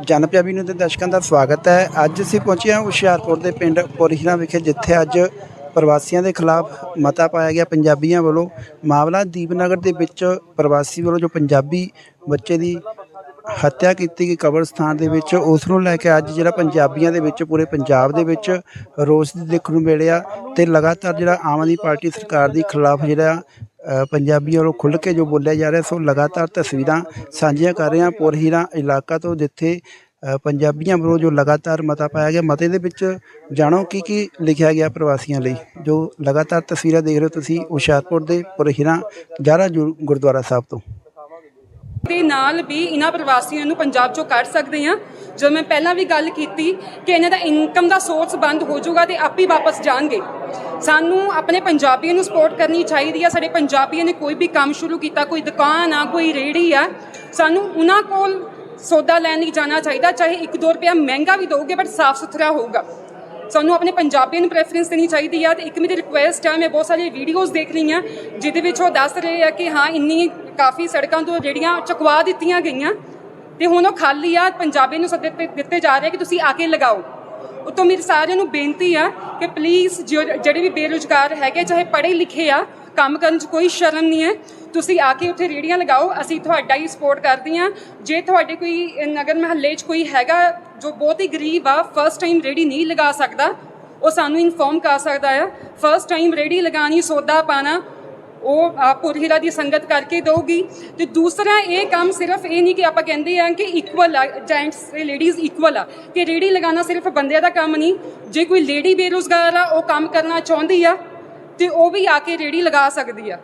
ਜਨ ਪੰਜਾਬੀ ਨੂੰ ਦੇ ਦਰਸ਼ਕਾਂ ਦਾ ਸਵਾਗਤ ਹੈ। ਅੱਜ ਅਸੀਂ ਪਹੁੰਚੇ ਹਾਂ ਹੁਸ਼ਿਆਰਪੁਰ ਦੇ ਪਿੰਡ ਪੁਰਹੀਰਾ ਵਿਖੇ, ਜਿੱਥੇ ਅੱਜ ਪ੍ਰਵਾਸੀਆਂ ਦੇ ਖਿਲਾਫ ਮਤਾ ਪਾਇਆ ਗਿਆ। ਪੰਜਾਬੀਆਂ ਵੱਲੋਂ ਮਾਮਲਾ ਦੀਪਨਗਰ ਦੇ ਵਿੱਚ ਪ੍ਰਵਾਸੀ ਵੱਲੋਂ ਜੋ ਪੰਜਾਬੀ ਬੱਚੇ ਦੀ ਹੱਤਿਆ ਕੀਤੀ ਗਈ ਕਬਰਸਤਾਨ ਦੇ ਵਿੱਚ, ਉਸ ਨੂੰ ਲੈ ਕੇ ਅੱਜ ਜਿਹੜਾ ਪੰਜਾਬੀਆਂ ਦੇ ਵਿੱਚ, ਪੂਰੇ ਪੰਜਾਬ ਦੇ ਵਿੱਚ ਰੋਸ ਦੇਖਣ ਨੂੰ ਮਿਲਿਆ ਤੇ ਲਗਾਤਾਰ ਜਿਹੜਾ ਆਮ ਆਦਮੀ ਪਾਰਟੀ ਸਰਕਾਰ ਦੀ ਖਿਲਾਫ ਜਿਹੜਾ ਅ, ਪੰਜਾਬੀਆਂ ਵੱਲੋਂ ਖੁੱਲ੍ਹ ਕੇ ਜੋ ਬੋਲਿਆ ਜਾ ਰਿਹਾ ਸੋ ਲਗਾਤਾਰ ਤਸਵੀਰਾਂ ਸਾਂਝੀਆਂ ਕਰ ਰਹੇ ਹਾਂ ਪੁਰਹੀਰਾ ਇਲਾਕਾ ਤੋਂ ਜਿੱਥੇ ਪੰਜਾਬੀਆਂ ਵੱਲੋਂ ਜੋ ਲਗਾਤਾਰ ਮਤਾ ਪਾਇਆ ਗਿਆ ਮਤੇ ਦੇ ਵਿੱਚ ਜਾਣੋ ਕੀ ਕੀ ਲਿਖਿਆ ਗਿਆ ਪ੍ਰਵਾਸੀਆਂ ਲਈ। ਜੋ ਲਗਾਤਾਰ ਤਸਵੀਰਾਂ ਦੇਖ ਰਹੇ ਹੋ ਤੁਸੀਂ ਹੁਸ਼ਿਆਰਪੁਰ ਦੇ ਪੁਰਹੀਰਾ ਜਾਰਾ ਗੁਰਦੁਆਰਾ ਸਾਹਿਬ ਤੋਂ। ਦੇ ਨਾਲ ਵੀ ਇਹਨਾਂ ਪ੍ਰਵਾਸੀਆਂ ਨੂੰ ਪੰਜਾਬ ਚੋਂ ਕੱਢ ਸਕਦੇ ਹਾਂ। ਜਦੋਂ ਮੈਂ ਪਹਿਲਾਂ ਵੀ ਗੱਲ ਕੀਤੀ ਕਿ ਇਹਨਾਂ ਦਾ ਇਨਕਮ ਦਾ ਸੋਰਸ ਬੰਦ ਹੋ ਜਾਊਗਾ ਤੇ ਆਪੇ ਵਾਪਸ ਜਾਣਗੇ। ਸਾਨੂੰ ਆਪਣੇ ਪੰਜਾਬੀਆਂ ਨੂੰ ਸਪੋਰਟ ਕਰਨੀ ਚਾਹੀਦੀ ਆ, ਸਾਡੇ ਪੰਜਾਬੀਆਂ ਨੇ ਕੋਈ ਵੀ ਕੰਮ ਸ਼ੁਰੂ ਕੀਤਾ, ਕੋਈ ਦੁਕਾਨ ਆ, ਕੋਈ ਰੇੜੀ ਆ, ਸਾਨੂੰ ਉਹਨਾਂ ਕੋਲ ਸੌਦਾ ਲੈਣ ਲਈ ਜਾਣਾ ਚਾਹੀਦਾ, ਚਾਹੇ 1-2 ਰੁਪਇਆ ਮਹਿੰਗਾ ਵੀ ਦੋਗੇ ਬਟ ਸਾਫ਼ ਸੁਥਰਾ ਹੋਊਗਾ। ਸਾਨੂੰ ਆਪਣੇ ਪੰਜਾਬੀਆਂ ਨੂੰ ਪ੍ਰੈਫਰੈਂਸ ਦੇਣੀ ਚਾਹੀਦੀ ਆ, ਤੇ ਇੱਕ ਮੇਰੀ ਰਿਕੁਐਸਟ ਹੈ ਮੈਂ ਬਹੁਤ ਸਾਰੀ ਵੀਡੀਓਜ਼ ਦੇਖ ਲਈਆਂ ਜਿਹਦੇ ਵਿੱਚ ਉਹ ਦੱਸ ਰਹੇ ਆ ਕਿ ਹਾਂ ਇੰਨੀ ਕਾਫੀ ਸੜਕਾਂ ਤੋਂ ਜਿਹੜੀਆਂ ਚੁਕਵਾ ਦਿੱਤੀਆਂ ਗਈਆਂ ਤੇ ਹੁਣ ਉਹ ਖਾਲੀ ਆ, ਪੰਜਾਬੀ ਨੂੰ ਸੱਦੇ ਦਿੱਤੇ ਜਾ ਰਹੇ ਕਿ ਤੁਸੀਂ ਆ ਕੇ ਲਗਾਓ। ਉਤੋਂ ਮੇਰੀ ਸਾਰਿਆਂ ਨੂੰ ਬੇਨਤੀ ਆ ਕਿ ਪਲੀਜ਼ ਜਿਹੜੇ ਵੀ ਬੇਰੁਜ਼ਗਾਰ ਹੈਗੇ, ਚਾਹੇ ਪੜ੍ਹੇ ਲਿਖੇ ਆ, ਕੰਮ ਕਰਨ 'ਚ ਕੋਈ ਸ਼ਰਮ ਨਹੀਂ ਹੈ। ਤੁਸੀਂ ਆ ਕੇ ਉੱਥੇ ਰੇੜੀਆਂ ਲਗਾਓ, ਅਸੀਂ ਤੁਹਾਡਾ ਹੀ ਸਪੋਰਟ ਕਰਦੇ ਹਾਂ। ਜੇ ਤੁਹਾਡੇ ਕੋਈ ਨਗਰ ਮਹੱਲੇ 'ਚ ਕੋਈ ਹੈਗਾ ਜੋ ਬਹੁਤ ਹੀ ਗਰੀਬ ਆ ਫਰਸਟ ਟਾਈਮ ਰੇੜੀ ਨਹੀਂ ਲਗਾ ਸਕਦਾ, ਉਹ ਸਾਨੂੰ ਇਨਫੋਰਮ ਕਰ ਸਕਦਾ ਆ। ਫਰਸਟ ਟਾਈਮ ਰੇੜੀ ਲਗਾਣੀ ਸੌਦਾ ਪਾਣਾ ਉਹ ਆ, ਪੁਰਹੀਲਾ ਦੀ ਸੰਗਤ ਕਰਕੇ ਦਊਗੀ। ਤੇ ਦੂਸਰਾ ਇਹ ਕੰਮ ਸਿਰਫ ਇਹ ਨਹੀਂ ਕਿ ਆਪਾਂ ਕਹਿੰਦੇ ਆ ਕਿ ਇਕੁਅਲ ਆ ਜੈਂਟਸ ਤੇ ਲੇਡੀਜ਼ ਇਕੁਅਲ ਆ ਕਿ ਰੇੜੀ ਲਗਾਉਣਾ ਸਿਰਫ ਬੰਦਿਆਂ ਦਾ ਕੰਮ ਨਹੀਂ। ਜੇ ਕੋਈ ਲੇਡੀ ਬੇਰੁਜ਼ਗਾਰ ਆ ਉਹ ਕੰਮ ਕਰਨਾ ਚਾਹੁੰਦੀ ਆ ਤੇ ਉਹ ਵੀ ਆ ਕੇ ਰੇੜੀ ਲਗਾ ਸਕਦੀ ਆ।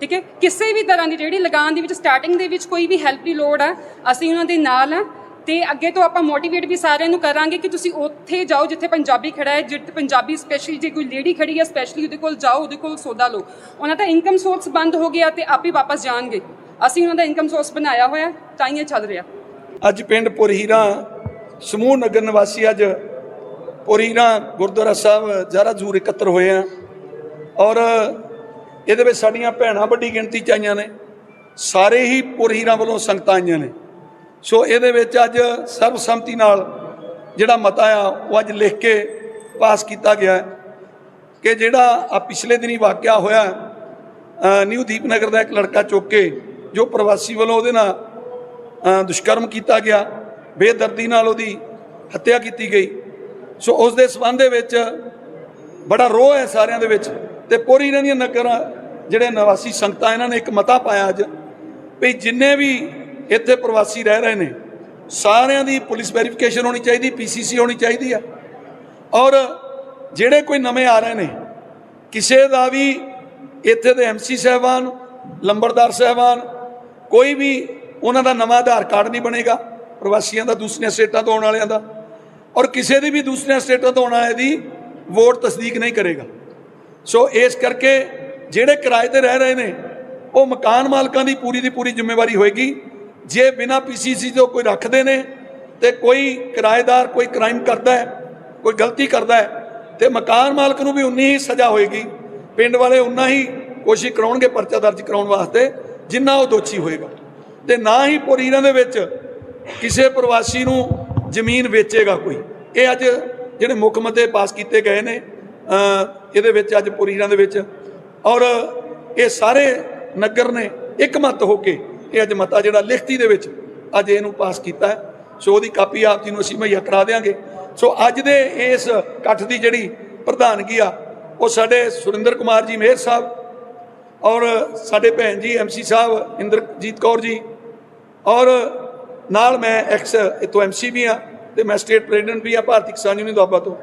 ਠੀਕ ਹੈ? ਕਿਸੇ ਵੀ ਤਰ੍ਹਾਂ ਦੀ ਰੇੜੀ ਲਗਾਉਣ ਦੇ ਵਿੱਚ ਸਟਾਰਟਿੰਗ ਦੇ ਵਿੱਚ ਕੋਈ ਵੀ ਹੈਲਪ ਦੀ ਲੋੜ ਆ ਅਸੀਂ ਉਹਨਾਂ ਦੇ ਨਾਲ ਆ। ਤੇ ਅੱਗੇ ਤੋਂ ਆਪਾਂ ਮੋਟੀਵੇਟ ਵੀ ਸਾਰਿਆਂ ਨੂੰ ਕਰਾਂਗੇ ਕਿ ਤੁਸੀਂ ਉੱਥੇ ਜਾਓ ਜਿੱਥੇ ਪੰਜਾਬੀ ਖੜਾ ਹੈ, ਜਿੱਥੇ ਪੰਜਾਬੀ ਸਪੈਸ਼ਲੀ ਜੇ ਕੋਈ ਲੇਡੀ ਖੜੀ ਹੈ ਸਪੈਸ਼ਲੀ ਉਹਦੇ ਕੋਲ ਜਾਓ, ਉਹਦੇ ਕੋਲ ਸੌਦਾ ਲਓ। ਉਹਨਾਂ ਦਾ ਇਨਕਮ ਸੋਰਸ ਬੰਦ ਹੋ ਗਿਆ ਤੇ ਆਪੇ ਵਾਪਸ ਜਾਣਗੇ। ਅਸੀਂ ਉਹਨਾਂ ਦਾ ਇਨਕਮ ਸੋਰਸ ਬਣਾਇਆ ਹੋਇਆ ਤਾਂ ਹੀ ਇਹ ਚੱਲ ਰਿਹਾ। ਅੱਜ ਪਿੰਡ ਪੁਰਹੀਰਾ ਸਮੂਹ ਨਗਰ ਨਿਵਾਸੀ ਅੱਜ ਪੁਰਹੀਰਾ ਗੁਰਦੁਆਰਾ ਸਾਹਿਬ ਜਾਰਾ ਜ਼ੂਰ ਇਕੱਤਰ ਹੋਏ ਆ। ਔਰ ਇਹਦੇ ਵਿੱਚ ਸਾਡੀਆਂ ਭੈਣਾਂ ਵੱਡੀ ਗਿਣਤੀ ਚ ਆਈਆਂ ਨੇ। ਸਾਰੇ ਹੀ ਪੁਰਹੀਰਾ ਵੱਲੋਂ ਸੰਗਤਾਂ ਆਈਆਂ ਨੇ। ਸੋ ਇਹਦੇ ਵਿੱਚ ਅੱਜ ਸਰਬਸੰਮਤੀ ਨਾਲ ਜਿਹੜਾ ਮਤਾ ਆ, ਉਹ ਅੱਜ ਲਿਖ ਕੇ ਪਾਸ ਕੀਤਾ ਗਿਆ ਕਿ ਜਿਹੜਾ ਆ ਪਿਛਲੇ ਦਿਨੀ ਵਾਕਿਆ ਹੋਇਆ ਨਿਊ ਦੀਪਨਗਰ ਦਾ ਇੱਕ ਲੜਕਾ ਚੁੱਕ ਕੇ, ਜੋ ਪ੍ਰਵਾਸੀ ਵੱਲੋਂ ਉਹਦੇ ਨਾਲ ਦੁਸ਼ਕਰਮ ਕੀਤਾ ਗਿਆ, ਬੇਦਰਦੀ ਨਾਲ ਉਹਦੀ ਹੱਤਿਆ ਕੀਤੀ ਗਈ। ਸੋ ਉਸ ਦੇ ਸਬੰਧ ਦੇ ਵਿੱਚ ਬੜਾ ਰੋਹ ਹੈ ਸਾਰਿਆਂ ਦੇ ਵਿੱਚ ਤੇ ਪੂਰੀ ਇਹਨਾਂ ਦੀਆਂ ਨਗਰਾਂ ਜਿਹੜੇ ਨਿਵਾਸੀ ਸੰਗਤਾਂ, ਇਹਨਾਂ ਨੇ ਇੱਕ ਮਤਾ ਪਾਇਆ ਅੱਜ, ਵੀ ਜਿੰਨੇ ਵੀ ਇੱਥੇ ਪ੍ਰਵਾਸੀ ਰਹਿ ਰਹੇ ਨੇ। ਸਾਰਿਆਂ ਦੀ ਪੁਲਿਸ ਵੈਰੀਫਿਕੇਸ਼ਨ ਹੋਣੀ ਚਾਹੀਦੀ ਪੀਸੀਸੀ ਹੋਣੀ ਚਾਹੀਦੀ ਆ। ਔਰ ਜਿਹੜੇ ਕੋਈ ਨਵੇਂ ਆ ਰਹੇ ਨੇ, ਕਿਸੇ ਦਾ ਵੀ ਇੱਥੇ ਦੇ ਐਮਸੀ ਸਾਹਿਬਾਨ, ਲੰਬੜਦਾਰ ਸਾਹਿਬਾਨ, ਕੋਈ ਵੀ ਉਹਨਾਂ ਦਾ ਨਵਾਂ ਆਧਾਰ ਕਾਰਡ ਨਹੀਂ ਬਣੇਗਾ, ਪ੍ਰਵਾਸੀਆਂ ਦਾ, ਦੂਸਰੀਆਂ ਸਟੇਟਾਂ ਤੋਂ ਆਉਣ ਵਾਲਿਆਂ ਦਾ। ਔਰ ਕਿਸੇ ਦੀ ਵੀ ਦੂਸਰੀਆਂ ਸਟੇਟਾਂ ਤੋਂ ਆਉਣ ਵਾਲੇ ਦੀ ਵੋਟ ਤਸਦੀਕ ਨਹੀਂ ਕਰੇਗਾ। ਸੋ ਇਸ ਕਰਕੇ ਜਿਹੜੇ ਕਿਰਾਏ ਤੇ ਰਹਿ ਰਹੇ ਨੇ, ਉਹ ਮਕਾਨ ਮਾਲਕਾਂ ਦੀ ਪੂਰੀ ਦੀ ਪੂਰੀ ਜ਼ਿੰਮੇਵਾਰੀ ਹੋਏਗੀ। ਜੇ ਬਿਨਾ ਪੀਸੀਸੀ ਤੋਂ ਕੋਈ ਰੱਖਦੇ ਨੇ ਤੇ ਕੋਈ ਕਿਰਾਏਦਾਰ ਕੋਈ ਕ੍ਰਾਈਮ ਕਰਦਾ ਹੈ, ਕੋਈ ਗਲਤੀ ਕਰਦਾ ਹੈ, ਤੇ ਮਕਾਨ ਮਾਲਕ ਨੂੰ ਵੀ ਉਨੀ ਹੀ ਸਜ਼ਾ ਹੋਏਗੀ। ਪਿੰਡ ਵਾਲੇ ਉਨਾ ਹੀ ਕੋਸ਼ਿਸ਼ ਕਰਾਉਣਗੇ ਪਰਚਾ ਦਰਜ ਕਰਾਉਣ ਵਾਸਤੇ, ਜਿੰਨਾ ਉਹ ਦੋਸ਼ੀ ਹੋਏਗਾ। ਤੇ ਨਾ ਹੀ ਪੁਰੀਰਾਂ ਦੇ ਵਿੱਚ ਕਿਸੇ ਪ੍ਰਵਾਸੀ ਨੂੰ ਜ਼ਮੀਨ ਵੇਚੇਗਾ ਕੋਈ। ਇਹ ਅੱਜ ਜਿਹੜੇ ਮੁੱਖ ਮਤੇ ਪਾਸ ਕੀਤੇ ਗਏ ਨੇ ਇਹਦੇ ਵਿੱਚ ਅੱਜ ਪੁਰੀਰਾਂ ਦੇ ਵਿੱਚ। ਔਰ ਇਹ ਸਾਰੇ ਨਗਰ ਨੇ ਇੱਕ ਮਤ ਹੋ ਕੇ ਇਹ ਅੱਜ ਮਤਾ ਜਿਹੜਾ ਲਿਖਤੀ ਦੇ ਵਿੱਚ ਅੱਜ ਇਹਨੂੰ ਪਾਸ ਕੀਤਾ ਹੈ। ਸੋ ਉਹਦੀ ਕਾਪੀ ਆਪ ਜੀ ਨੂੰ ਅਸੀਂ ਮੁਹੱਈਆ ਕਰਾ ਦੇਵਾਂਗੇ ਸੋ ਅੱਜ ਦੇ ਇਸ ਇਕੱਠ ਦੀ ਜਿਹੜੀ ਪ੍ਰਧਾਨਗੀ ਆ, ਉਹ ਸਾਡੇ ਸੁਰਿੰਦਰ ਕੁਮਾਰ ਜੀ ਮੇਹਰ ਸਾਹਿਬ ਔਰ ਸਾਡੇ ਭੈਣ ਜੀ ਐਮਸੀ ਸਾਹਿਬ ਇੰਦਰਜੀਤ ਕੌਰ ਜੀ ਔਰ ਨਾਲ ਮੈਂ ਐਕਸ ਇਤੋਂ ਐਮਸੀ ਵੀ ਆ ਤੇ ਮੈਂ ਸਟੇਟ ਪ੍ਰੈਜ਼ੀਡੈਂਟ ਵੀ ਆ ਭਾਰਤੀ ਕਿਸਾਨ ਯੂਨੀਅਨ ਦੁਆਬਾ ਤੋਂ।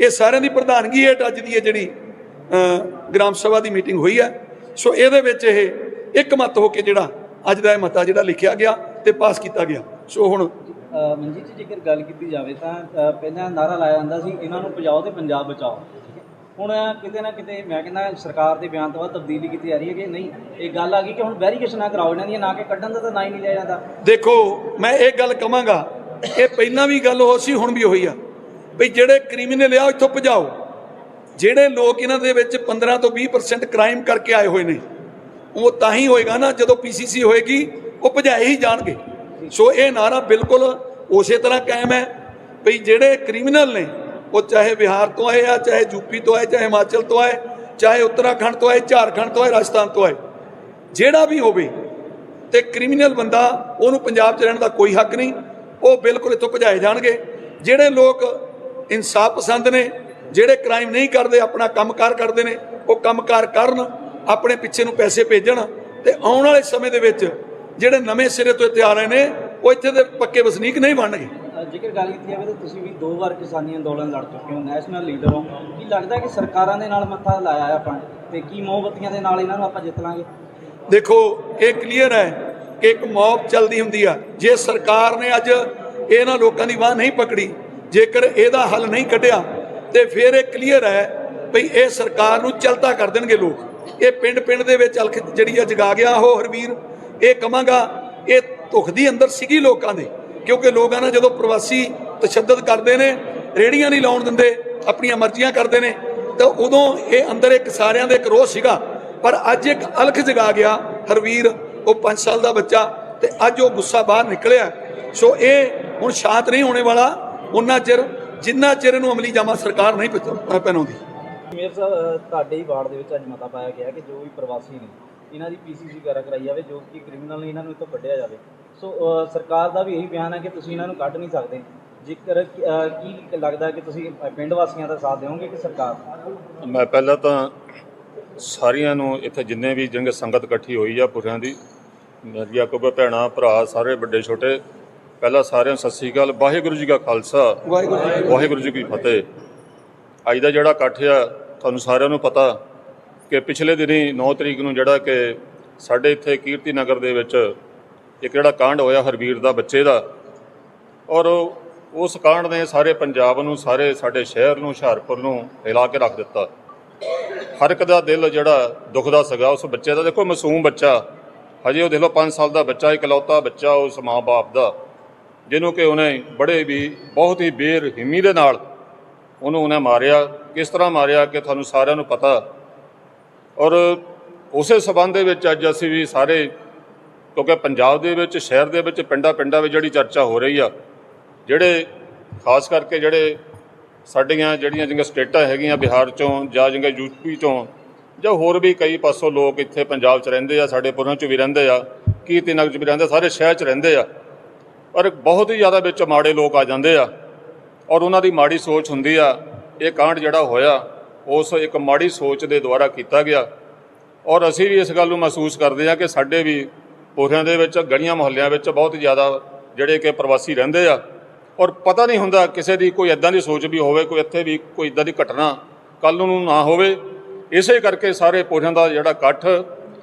ਇਹ ਸਾਰਿਆਂ ਦੀ ਪ੍ਰਧਾਨਗੀ ਹੇਠ ਅੱਜ ਦੀ ਇਹ ਜਿਹੜੀ ਗ੍ਰਾਮ ਸਭਾ ਦੀ ਮੀਟਿੰਗ ਹੋਈ ਹੈ ਸੋ ਇਹਦੇ ਵਿੱਚ ਇਹ ਇੱਕ ਮਤ ਹੋ ਕੇ ਜਿਹੜਾ ਅੱਜ ਦਾ ਇਹ ਮਤਾ ਜਿਹੜਾ ਲਿਖਿਆ ਗਿਆ ਤੇ ਪਾਸ ਕੀਤਾ ਗਿਆ। ਸੋ ਹੁਣ ਮਨਜੀਤ ਜੀ ਜੇਕਰ ਗੱਲ ਕੀਤੀ ਜਾਵੇ ਤਾਂ ਪਹਿਲਾਂ ਨਾਰਾ ਲਾਇਆ ਜਾਂਦਾ ਸੀ ਇਹਨਾਂ ਨੂੰ ਭਜਾਓ ਤੇ ਪੰਜਾਬ ਬਚਾਓ। ਹੁਣ ਕਿਤੇ ਨਾ ਕਿਤੇ ਮੈਂ ਕਹਿੰਦਾ ਸਰਕਾਰ ਦੇ ਬਿਆਨ ਤੋਂ ਬਾਅਦ ਤਬਦੀਲੀ ਕੀਤੀ ਜਾ ਰਹੀ ਹੈ ਕਿ ਨਹੀਂ? ਇਹ ਗੱਲ ਆ ਗਈ ਕਿ ਹੁਣ ਵੈਰੀਫਿਕੇਸ਼ਨ ਨਾ ਕਰਾਓ ਇਹਨਾਂ ਦੀਆਂ ਨਾ ਕਿ ਕੱਢਣ ਦਾ ਤਾਂ ਨਾ ਹੀ ਨਹੀਂ ਲਿਆ ਜਾਂਦਾ। ਦੇਖੋ ਮੈਂ ਇਹ ਗੱਲ ਕਵਾਂਗਾ ਇਹ ਪਹਿਲਾਂ ਵੀ ਗੱਲ ਹੋ ਸੀ ਹੁਣ ਵੀ ਹੋਈ ਆ। ਵੀ ਜਿਹੜੇ ਕ੍ਰਿਮੀਨਲ ਆ ਇੱਥੋਂ ਭਜਾਓ। ਜਿਹੜੇ ਲੋਕ ਇਹਨਾਂ ਦੇ ਵਿੱਚ 15 ਤੋਂ 20% ਕ੍ਰਾਈਮ ਕਰਕੇ ਆਏ ਹੋਏ ਨੇ। ਉਹ ਤਾਂ ਹੀ ਹੋਏਗਾ ਨਾ ਜਦੋਂ ਪੀਸੀਸੀ ਹੋਏਗੀ, ਉਹ ਭਜਾਏ ਹੀ ਜਾਣਗੇ। ਸੋ ਇਹ ਨਾਰਾ ਬਿਲਕੁਲ ਉਸੇ ਤਰ੍ਹਾਂ ਕਾਇਮ ਹੈ ਵੀ ਜਿਹੜੇ ਕ੍ਰਿਮੀਨਲ ਨੇ, ਉਹ ਚਾਹੇ ਬਿਹਾਰ ਤੋਂ ਆਏ ਆ, ਚਾਹੇ ਯੂਪੀ ਤੋਂ ਆਏ, ਚਾਹੇ ਹਿਮਾਚਲ ਤੋਂ ਆਏ, ਚਾਹੇ ਉੱਤਰਾਖੰਡ ਤੋਂ ਆਏ, ਝਾਰਖੰਡ ਤੋਂ ਆਏ, ਰਾਜਸਥਾਨ ਤੋਂ ਆਏ, ਜਿਹੜਾ ਵੀ ਹੋਵੇ, ਤੇ ਕ੍ਰਿਮੀਨਲ ਬੰਦਾ, ਉਹਨੂੰ ਪੰਜਾਬ 'ਚ ਰਹਿਣ ਦਾ ਕੋਈ ਹੱਕ ਨਹੀਂ, ਉਹ ਬਿਲਕੁਲ ਇੱਥੋਂ ਭਜਾਏ ਜਾਣਗੇ। ਜਿਹੜੇ ਲੋਕ ਇਨਸਾਫ ਪਸੰਦ ਨੇ, ਜਿਹੜੇ ਕ੍ਰਾਈਮ ਨਹੀਂ ਕਰਦੇ, ਆਪਣਾ ਕੰਮਕਾਰ ਕਰਦੇ ਨੇ, ਉਹ ਕੰਮਕਾਰ ਕਰਨ ਆਪਣੇ ਪਿੱਛੇ ਨੂੰ ਪੈਸੇ ਭੇਜਣ ਤੇ ਆਉਣ ਵਾਲੇ ਸਮੇਂ ਦੇ ਵਿੱਚ ਜਿਹੜੇ ਨਵੇਂ ਸਿਰੇ ਤੋਂ ਇੱਥੇ ਆ ਰਹੇ ਨੇ ਉਹ ਇੱਥੇ ਦੇ ਪੱਕੇ ਵਸਨੀਕ ਨਹੀਂ ਬਣਨਗੇ। ਜੇਕਰ ਗੱਲ ਕੀਤੀ ਜਾਵੇ ਤਾਂ ਤੁਸੀਂ ਵੀ ਦੋ ਵਾਰ ਕਿਸਾਨੀ ਅੰਦੋਲਨ ਲੜ ਚੁੱਕੇ ਹੋ ਨੈਸ਼ਨਲ ਲੀਡਰ ਹੋ। ਕੀ ਲੱਗਦਾ ਕਿ ਸਰਕਾਰਾਂ ਦੇ ਨਾਲ ਮੱਥਾ ਲਾਇਆ ਆਪਾਂ? ਤੇ ਕੀ ਮੋਹਬਤੀਆਂ ਦੇ ਨਾਲ ਇਹਨਾਂ ਨੂੰ ਆਪਾਂ ਜਿੱਤ ਲਾਂਗੇ? ਦੇਖੋ ਇਹ ਕਲੀਅਰ ਹੈ ਕਿ ਇੱਕ ਮੌਬ ਚੱਲਦੀ ਹੁੰਦੀ ਆ। ਜੇ ਸਰਕਾਰ ਨੇ ਅੱਜ ਇਹਨਾਂ ਲੋਕਾਂ ਦੀ ਬਾਹ ਨਹੀਂ ਪਕੜੀ ਜੇਕਰ ਇਹਦਾ ਹੱਲ ਨਹੀਂ ਕੱਢਿਆ ਤੇ ਫਿਰ ਇਹ ਕਲੀਅਰ ਹੈ ਭਈ ਇਹ ਸਰਕਾਰ ਨੂੰ ਚਲਤਾ ਕਰ ਦੇਣਗੇ ਲੋਕ। ਇਹ ਪਿੰਡ ਪਿੰਡ ਦੇ ਵਿੱਚ ਅਲਖ ਜਿਹੜੀ ਆ ਜਗਾ ਗਿਆ ਉਹ ਹਰਵੀਰ, ਇਹ ਕਵਾਂਗਾ, ਇਹ ਧੁਖਦੀ ਅੰਦਰ ਸੀਗੀ ਲੋਕਾਂ ਦੇ, ਕਿਉਂਕਿ ਲੋਕਾਂ ਨਾਲ ਜਦੋਂ ਪ੍ਰਵਾਸੀ ਤਸ਼ੱਦਦ ਕਰਦੇ ਨੇ ਰੇੜੀਆਂ ਨਹੀਂ ਲਾਉਣ ਦਿੰਦੇ, ਆਪਣੀਆਂ ਮਰਜ਼ੀਆਂ ਕਰਦੇ ਨੇ, ਤਾਂ ਉਦੋਂ ਇਹ ਅੰਦਰ ਇੱਕ ਸਾਰਿਆਂ ਦਾ ਇੱਕ ਰੋਹ ਸੀਗਾ। ਪਰ ਅੱਜ ਇੱਕ ਅਲਖ ਜਗਾ ਗਿਆ ਹਰਵੀਰ, ਉਹ 5 ਸਾਲ ਦਾ ਬੱਚਾ ਤੇ ਅੱਜ ਉਹ ਗੁੱਸਾ ਬਾਹਰ ਨਿਕਲਿਆ। ਸੋ ਇਹ ਹੁਣ ਸ਼ਾਂਤ ਨਹੀਂ ਹੋਣੇ ਵਾਲਾ, ਉਹਨਾਂ ਚਿਰ, ਜਿੰਨਾ ਚਿਰ ਇਹਨੂੰ ਅਮਲੀ ਜਾਮਾ ਸਰਕਾਰ ਨਹੀਂ ਪਹਿਨਾਉਂਦੀ ਮੇਰ ਸਾਹਿਬ ਤੁਹਾਡੇ ਹੀ ਵਾਰਡ ਦੇ ਵਿੱਚ ਅੱਜ ਮਤਾ ਪਾਇਆ ਗਿਆ ਕਿ ਜੋ ਵੀ ਪ੍ਰਵਾਸੀ ਨੇ ਇਹਨਾਂ ਦੀ ਪੀਸੀਸੀ ਵਗੈਰਾ ਕਰਾਈ ਜਾਵੇ ਜੋ ਕਿ ਕ੍ਰਿਮੀਨਲ ਨੇ ਇਹਨਾਂ ਨੂੰ ਇੱਥੋਂ ਕੱਢਿਆ ਜਾਵੇ। ਸੋ ਅ, ਸਰਕਾਰ ਦਾ ਵੀ ਇਹੀ ਬਿਆਨ ਹੈ ਕਿ ਤੁਸੀਂ ਇਹਨਾਂ ਨੂੰ ਕੱਢ ਨਹੀਂ ਸਕਦੇ। ਜੇਕਰ ਅ, ਕੀ ਲੱਗਦਾ ਕਿ ਤੁਸੀਂ ਪਿੰਡ ਵਾਸੀਆਂ ਦਾ ਸਾਥ ਦਿਓਗੇ ਕਿ ਸਰਕਾਰ? ਮੈਂ ਪਹਿਲਾਂ ਤਾਂ ਸਾਰਿਆਂ ਨੂੰ ਇੱਥੇ ਜਿੰਨੇ ਵੀ ਜੰਗ ਸੰਗਤ ਇਕੱਠੀ ਹੋਈ ਆ ਪੁਰਿਆਂ ਦੀ ਮੇਰੀਆਂ ਕੋ ਭੈਣਾਂ ਭਰਾ ਸਾਰੇ ਵੱਡੇ ਛੋਟੇ ਪਹਿਲਾਂ ਸਾਰਿਆਂ ਨੂੰ ਸਤਿ ਸ੍ਰੀ ਅਕਾਲ ਵਾਹਿਗੁਰੂ ਜੀ ਕਾ ਖਾਲਸਾ ਵਾਹਿਗੁਰੂ ਜੀ ਵਾਹਿਗੁਰੂ ਜੀ ਕੀ ਫਤਿਹ। ਅੱਜ ਦਾ ਜਿਹੜਾ ਇਕੱਠ ਆ ਤੁਹਾਨੂੰ ਸਾਰਿਆਂ ਨੂੰ ਪਤਾ ਕਿ ਪਿਛਲੇ ਦਿਨੀ 9 ਤਰੀਕ ਨੂੰ ਜਿਹੜਾ ਕਿ ਸਾਡੇ ਇੱਥੇ ਕੀਰਤੀ ਨਗਰ ਦੇ ਵਿੱਚ ਇੱਕ ਜਿਹੜਾ ਕਾਂਡ ਹੋਇਆ ਹਰਵੀਰ ਦਾ, ਬੱਚੇ ਦਾ। ਔਰ ਉਸ ਕਾਂਡ ਨੇ ਸਾਰੇ ਪੰਜਾਬ ਨੂੰ, ਸਾਰੇ ਸਾਡੇ ਸ਼ਹਿਰ ਨੂੰ, ਹੁਸ਼ਿਆਰਪੁਰ ਨੂੰ ਹਿਲਾ ਕੇ ਰੱਖ ਦਿੱਤਾ। ਹਰ ਇੱਕ ਦਾ ਦਿਲ ਜਿਹੜਾ ਦੁੱਖ ਦਾ ਸੀਗਾ, ਉਸ ਬੱਚੇ ਦਾ। ਦੇਖੋ, ਮਾਸੂਮ ਬੱਚਾ। ਹਜੇ ਉਹ ਦੇਖ ਲਓ 5 ਸਾਲ ਦਾ ਬੱਚਾ, ਇਕਲੌਤਾ ਬੱਚਾ, ਉਸ ਮਾਂ-ਬਾਪ ਦਾ, ਜਿਹਨੂੰ ਕਿ ਉਹਨੇ ਬੜੇ ਵੀ, ਬਹੁਤ ਹੀ ਬੇਰਹਿਮੀ ਦੇ ਨਾਲ ਉਹਨੂੰ ਉਹਨੇ ਮਾਰਿਆ, ਕਿਸ ਤਰ੍ਹਾਂ ਮਾਰਿਆ ਕਿ ਤੁਹਾਨੂੰ ਸਾਰਿਆਂ ਨੂੰ ਪਤਾ? ਔਰ ਉਸੇ ਸਬੰਧ ਦੇ ਵਿੱਚ ਅੱਜ ਅਸੀਂ ਵੀ ਸਾਰੇ, ਕਿਉਂਕਿ ਪੰਜਾਬ ਦੇ ਵਿੱਚ, ਸ਼ਹਿਰ ਦੇ ਵਿੱਚ ਪਿੰਡਾਂ ਪਿੰਡਾਂ ਵਿੱਚ ਜਿਹੜੀ ਚਰਚਾ ਹੋ ਰਹੀ ਆ, ਜਿਹੜੇ ਖਾਸ ਕਰਕੇ ਜਿਹੜੇ ਸਾਡੀਆਂ ਜਿਹੜੀਆਂ ਜਿਹੀਆਂ ਸਟੇਟਾਂ ਹੈਗੀਆਂ ਬਿਹਾਰ ਚੋਂ ਜਾਂ ਜਿਹੀਆਂ ਯੂਪੀ ਚੋਂ ਜਾਂ ਹੋਰ ਵੀ ਕਈ ਪਾਸੋਂ ਲੋਕ ਇੱਥੇ ਪੰਜਾਬ 'ਚ ਰਹਿੰਦੇ ਆ, ਸਾਡੇ ਪੁਰਾਂ 'ਚ ਵੀ ਰਹਿੰਦੇ ਆ ਕੀਰਤੀ ਨਗਰ 'ਚ ਵੀ ਰਹਿੰਦੇ ਸਾਰੇ ਸ਼ਹਿਰ 'ਚ ਰਹਿੰਦੇ ਆ। ਪਰ ਬਹੁਤ ਹੀ ਜ਼ਿਆਦਾ ਵਿੱਚ ਮਾੜੇ ਲੋਕ ਆ ਜਾਂਦੇ ਆ। ਔਰ ਉਹਨਾਂ ਦੀ ਮਾੜੀ ਸੋਚ ਹੁੰਦੀ ਆ, ਇਹ ਕਾਂਡ ਜਿਹੜਾ ਹੋਇਆ, ਉਸ ਇੱਕ ਮਾੜੀ ਸੋਚ ਦੇ ਦੁਆਰਾ ਕੀਤਾ ਗਿਆ। ਔਰ ਅਸੀਂ ਵੀ ਇਸ ਗੱਲ ਨੂੰ ਮਹਿਸੂਸ ਕਰਦੇ ਆ ਕਿ ਸਾਡੇ ਵੀ ਪੋਰਿਆਂ ਦੇ ਵਿੱਚ, ਗਲੀਆਂ ਮੁਹੱਲਿਆਂ ਵਿੱਚ ਬਹੁਤ ਜ਼ਿਆਦਾ ਜਿਹੜੇ ਕਿ ਪ੍ਰਵਾਸੀ ਰਹਿੰਦੇ ਆ। ਔਰ ਪਤਾ ਨਹੀਂ ਹੁੰਦਾ ਕਿਸੇ ਦੀ ਕੋਈ ਇਦਾਂ ਦੀ ਸੋਚ ਵੀ ਹੋਵੇ, ਕੋਈ ਇੱਥੇ ਵੀ ਕੋਈ ਇਦਾਂ ਦੀ ਘਟਨਾ ਕੱਲ ਨੂੰ ਨਾ ਹੋਵੇ। ਇਸੇ ਕਰਕੇ ਸਾਰੇ ਪੋਰਿਆਂ ਦਾ ਜਿਹੜਾ ਇਕੱਠ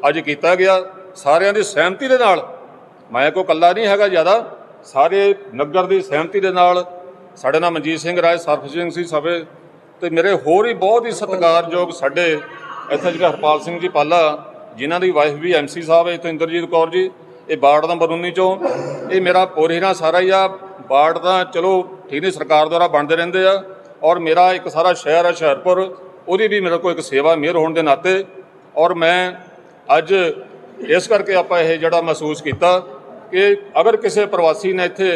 ਅੱਜ ਕੀਤਾ ਗਿਆ। ਸਾਰਿਆਂ ਦੀ ਸਹਿਮਤੀ ਦੇ ਨਾਲ, ਮੈਂ ਕੋਈ ਇਕੱਲਾ ਨਹੀਂ ਹੈਗਾ ਜ਼ਿਆਦਾ, ਸਾਰੇ ਨਗਰ ਦੀ ਸਹਿਮਤੀ ਦੇ ਨਾਲ ਸਾਡੇ ਨਾਲ ਮਨਜੀਤ ਸਿੰਘ ਰਾਏ ਸਰਫਜੀਤ ਸਿੰਘ ਸਭੇ। ਤੇ ਮੇਰੇ ਹੋਰ ਹੀ ਬਹੁਤ ਹੀ ਸਤਿਕਾਰਯੋਗ ਸਾਡੇ ਇੱਥੇ ਜਿਹੜਾ ਹਰਪਾਲ ਸਿੰਘ ਜੀ ਪਾਲਾ, ਜਿਨ੍ਹਾਂ ਦੀ ਵਾਈਫ ਵੀ ਐਮਸੀ ਸਾਹਿਬ ਹੈ ਇੱਥੇ ਇੰਦਰਜੀਤ ਕੌਰ ਜੀ, ਇਹ ਵਾਰਡ ਨੰਬਰ 19 ਚੋਂ। ਇਹ ਮੇਰਾ ਪੋਰਹੀਰਾ ਸਾਰਾ ਹੀ ਆ ਵਾਰਡ ਦਾ ਚਲੋ ਠੀਕ ਨਹੀਂ ਸਰਕਾਰ ਦੁਆਰਾ ਬਣਦੇ ਰਹਿੰਦੇ ਆ। ਔਰ ਮੇਰਾ ਇੱਕ ਸਾਰਾ ਸ਼ਹਿਰ ਆ ਹੁਸ਼ਿਆਰਪੁਰ ਉਹਦੀ ਵੀ ਮੇਰੇ ਕੋਲ ਇੱਕ ਸੇਵਾ ਮੇਅਰ ਹੋਣ ਦੇ ਨਾਤੇ। ਔਰ ਮੈਂ ਅੱਜ ਇਸ ਕਰਕੇ ਆਪਾਂ ਇਹ ਜਿਹੜਾ ਮਹਿਸੂਸ ਕੀਤਾ ਕਿ ਅਗਰ ਕਿਸੇ ਪ੍ਰਵਾਸੀ ਨੇ ਇੱਥੇ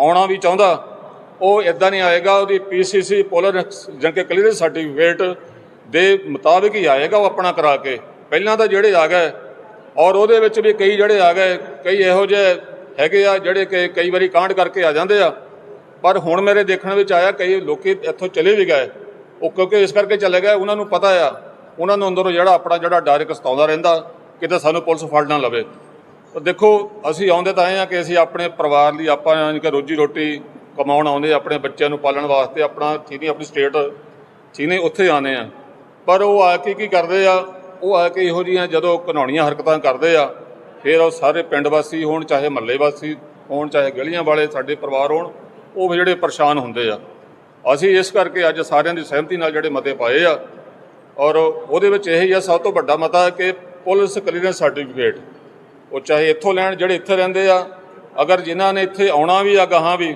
ਆਉਣਾ ਵੀ ਚਾਹੁੰਦਾ ਉਹ ਇਦਾਂ ਨਹੀਂ ਆਏਗਾ, ਉਹਦੀ ਪੀਸੀਸੀ ਪੋਲਰ ਜੰਕੇ ਕਲੀਅਰੈਂਸ ਸਰਟੀਫਿਕੇਟ ਦੇ ਮੁਤਾਬਿਕ ਹੀ ਆਏਗਾ ਉਹ ਆਪਣਾ ਕਰਾ ਕੇ। ਪਹਿਲਾਂ ਤਾਂ ਜਿਹੜੇ ਆ ਗਏ, ਔਰ ਉਹਦੇ ਵਿੱਚ ਵੀ ਕਈ ਜਿਹੜੇ ਆ ਗਏ, ਕਈ ਇਹੋ ਜਿਹੇ ਹੈਗੇ ਆ ਜਿਹੜੇ ਕਿ ਕਈ ਵਾਰੀ ਕਾਂਡ ਕਰਕੇ ਆ ਜਾਂਦੇ ਆ। ਪਰ ਹੁਣ ਮੇਰੇ ਦੇਖਣ ਵਿੱਚ ਆਇਆ, ਕਈ ਲੋਕੀ ਇੱਥੋਂ ਚਲੇ ਵੀ ਗਏ। ਉਹ ਕਿਉਂਕਿ ਇਸ ਕਰਕੇ ਚਲੇ ਗਏ, ਉਹਨਾਂ ਨੂੰ ਪਤਾ ਆ, ਉਹਨਾਂ ਨੂੰ ਅੰਦਰੋਂ ਜਿਹੜਾ ਆਪਣਾ ਜਿਹੜਾ ਡਰ ਇੱਕ ਸਤਾਉਂਦਾ ਰਹਿੰਦਾ, ਕਿਤੇ ਸਾਨੂੰ ਪੁਲਿਸ ਫੜ ਨਾ ਲਵੇ। ਦੇਖੋ, ਅਸੀਂ ਆਉਂਦੇ ਤਾਂ ਆਏ ਆ ਕਿ ਅਸੀਂ ਆਪਣੇ ਪਰਿਵਾਰ ਲਈ ਆਪਾਂ ਯਾਨੀ ਕਿ ਰੋਜੀ ਰੋਟੀ ਕਮਾਉਣ ਆਉਂਦੇ ਆਪਣੇ ਬੱਚਿਆਂ ਨੂੰ ਪਾਲਣ ਵਾਸਤੇ, ਆਪਣਾ ਚੀਨੀ, ਆਪਣੀ ਸਟੇਟ ਚੀਨੀ ਉੱਥੇ ਆਨੇ ਆ। ਪਰ ਉਹ ਆ ਕੇ ਕੀ ਕਰਦੇ ਆ, ਉਹ ਆ ਕੇ ਇਹੋ ਜਿਹੀਆਂ ਜਦੋਂ ਘਨਾਉਣੀਆਂ ਹਰਕਤਾਂ ਕਰਦੇ ਆ, ਫਿਰ ਉਹ ਸਾਰੇ ਪਿੰਡ ਵਾਸੀ ਹੋਣ, ਚਾਹੇ ਮਹੱਲੇ ਵਾਸੀ ਹੋਣ, ਚਾਹੇ ਗਲੀਆਂ ਵਾਲੇ ਸਾਡੇ ਪਰਿਵਾਰ ਹੋਣ, ਉਹ ਜਿਹੜੇ ਪਰੇਸ਼ਾਨ ਹੁੰਦੇ ਆ। ਅਸੀਂ ਇਸ ਕਰਕੇ ਅੱਜ ਸਾਰਿਆਂ ਦੀ ਸਹਿਮਤੀ ਨਾਲ ਜਿਹੜੇ ਮਤੇ ਪਾਏ ਆ, ਔਰ ਉਹਦੇ ਵਿੱਚ ਇਹ ਹੀ ਆ, ਸਭ ਤੋਂ ਵੱਡਾ ਮਤਾ ਕਿ ਪੁਲਿਸ ਕਲੀਅਰੈਂਸ ਸਰਟੀਫਿਕੇਟ ਉਹ ਚਾਹੇ ਇੱਥੋਂ ਲੈਣ ਜਿਹੜੇ ਇੱਥੇ ਰਹਿੰਦੇ ਆ, ਅਗਰ ਜਿਨ੍ਹਾਂ ਨੇ ਇੱਥੇ ਆਉਣਾ ਵੀ ਆ, ਗਾਹਾਂ ਵੀ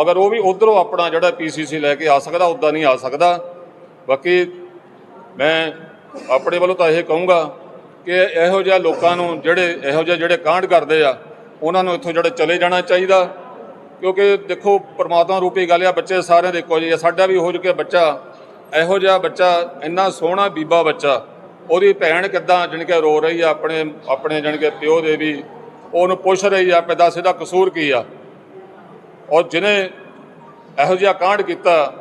ਅਗਰ ਉਹ ਵੀ ਉਧਰੋਂ ਆਪਣਾ ਜਿਹੜਾ ਪੀਸੀਸੀ ਲੈ ਕੇ ਆ ਸਕਦਾ, ਉਦਾਂ ਨਹੀਂ ਆ ਸਕਦਾ। ਬਾਕੀ ਮੈਂ ਆਪਣੇ ਵੱਲੋਂ ਤਾਂ ਇਹ ਕਹੂੰਗਾ ਕਿ ਇਹੋ ਜਿਹੇ ਲੋਕਾਂ ਨੂੰ ਜਿਹੜੇ, ਇਹੋ ਜਿਹੇ ਜਿਹੜੇ ਕਾਂਡ ਕਰਦੇ ਆ, ਉਹਨਾਂ ਨੂੰ ਇੱਥੋਂ ਜਿਹੜੇ ਚਲੇ ਜਾਣਾ ਚਾਹੀਦਾ। ਕਿਉਂਕਿ ਦੇਖੋ, ਪਰਮਾਤਮਾ ਰੂਪੀ ਗੱਲ ਆ, ਬੱਚੇ ਸਾਰਿਆਂ ਦੇ ਇੱਕੋ ਜਿਹੇ ਆ। ਸਾਡਾ ਵੀ ਹੋ ਚੁੱਕਿਆ ਬੱਚਾ, ਇਹੋ ਜਿਹਾ ਬੱਚਾ, ਇੰਨਾ ਸੋਹਣਾ ਬੀਬਾ ਬੱਚਾ, ਉਹਦੀ ਭੈਣ ਕਿੱਦਾਂ ਜਾਣੀ ਕਿ ਰੋ ਰਹੀ ਆ, ਆਪਣੇ ਆਪਣੇ ਜਾਣੀ ਕਿ ਪਿਓ ਦੇ ਵੀ, ਉਹਨੂੰ ਪੁੱਛ ਰਹੀ ਆ, ਪਿਤਾ ਇਹਦਾ ਕਸੂਰ ਕੀ ਆ? ਔਰ ਜਿਹਨੇ ਇਹੋ ਜਿਹਾ ਕਾਂਡ ਕੀਤਾ,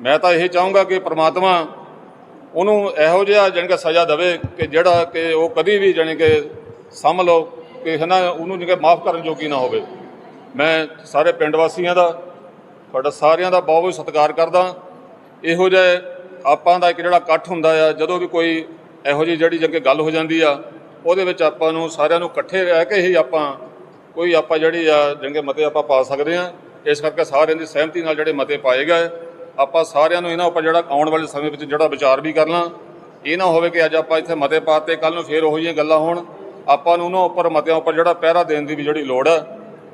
ਮੈਂ ਤਾਂ ਇਹ ਚਾਹੂੰਗਾ ਕਿ ਪ੍ਰਮਾਤਮਾ ਉਹਨੂੰ ਇਹੋ ਜਿਹਾ ਜਾਣੀ ਕਿ ਸਜ਼ਾ ਦੇਵੇ ਕਿ ਜਿਹੜਾ ਕਿ ਉਹ ਕਦੀ ਵੀ ਜਾਣੀ ਕਿ ਸਮਝ ਲਓ, ਕਿ ਹੈ ਨਾ ਉਹਨੂੰ ਜਾਣੀ ਕਿ ਮਾਫ ਕਰਨ ਜੋਗੀ ਨਾ ਹੋਵੇ। ਮੈਂ ਸਾਰੇ ਪਿੰਡ ਵਾਸੀਆਂ ਦਾ, ਤੁਹਾਡਾ ਸਾਰਿਆਂ ਦਾ ਬਹੁਤ ਬਹੁਤ ਸਤਿਕਾਰ ਕਰਦਾ। ਇਹੋ ਜਿਹੇ ਆਪਾਂ ਦਾ ਇੱਕ ਜਿਹੜਾ ਇਕੱਠ ਹੁੰਦਾ ਆ, ਜਦੋਂ ਵੀ ਕੋਈ ਇਹੋ ਜਿਹੀ ਜਿਹੜੀ ਜੱਗੇ ਗੱਲ ਹੋ ਜਾਂਦੀ ਆ, ਉਹਦੇ ਵਿੱਚ ਆਪਾਂ ਨੂੰ ਸਾਰਿਆਂ ਨੂੰ ਇਕੱਠੇ ਰਹਿ ਕੇ ਹੀ ਆਪਾਂ ਕੋਈ ਆਪਾਂ ਜਿਹੜੀ ਆ ਜੰਗੇ ਮਤੇ ਆਪਾਂ ਪਾ ਸਕਦੇ ਆ ਇਸ ਕਰਕੇ ਸਾਰਿਆਂ ਦੀ ਸਹਿਮਤੀ ਨਾਲ ਜਿਹੜੇ ਮਤੇ ਪਾਏ ਗਏ ਆਪਾਂ ਸਾਰਿਆਂ ਨੂੰ ਇਹਨਾਂ ਉੱਪਰ ਜਿਹੜਾ ਆਉਣ ਵਾਲੇ ਸਮੇਂ ਵਿੱਚ ਜਿਹੜਾ ਵਿਚਾਰ ਵੀ ਕਰਨਾ ਇਹ ਨਾ ਹੋਵੇ ਕਿ ਅੱਜ ਆਪਾਂ ਇੱਥੇ ਮਤੇ ਪਾਤੇ ਕੱਲ ਨੂੰ ਫੇਰ ਉਹੋ ਜਿਹੀਆਂ ਗੱਲਾਂ ਹੋਣ ਆਪਾਂ ਨੂੰ ਉਹਨਾਂ ਉੱਪਰ ਮਤਿਆਂ ਉੱਪਰ ਜਿਹੜਾ ਪਹਿਰਾ ਦੇਣ ਦੀ ਵੀ ਜਿਹੜੀ ਲੋੜ ਹੈ।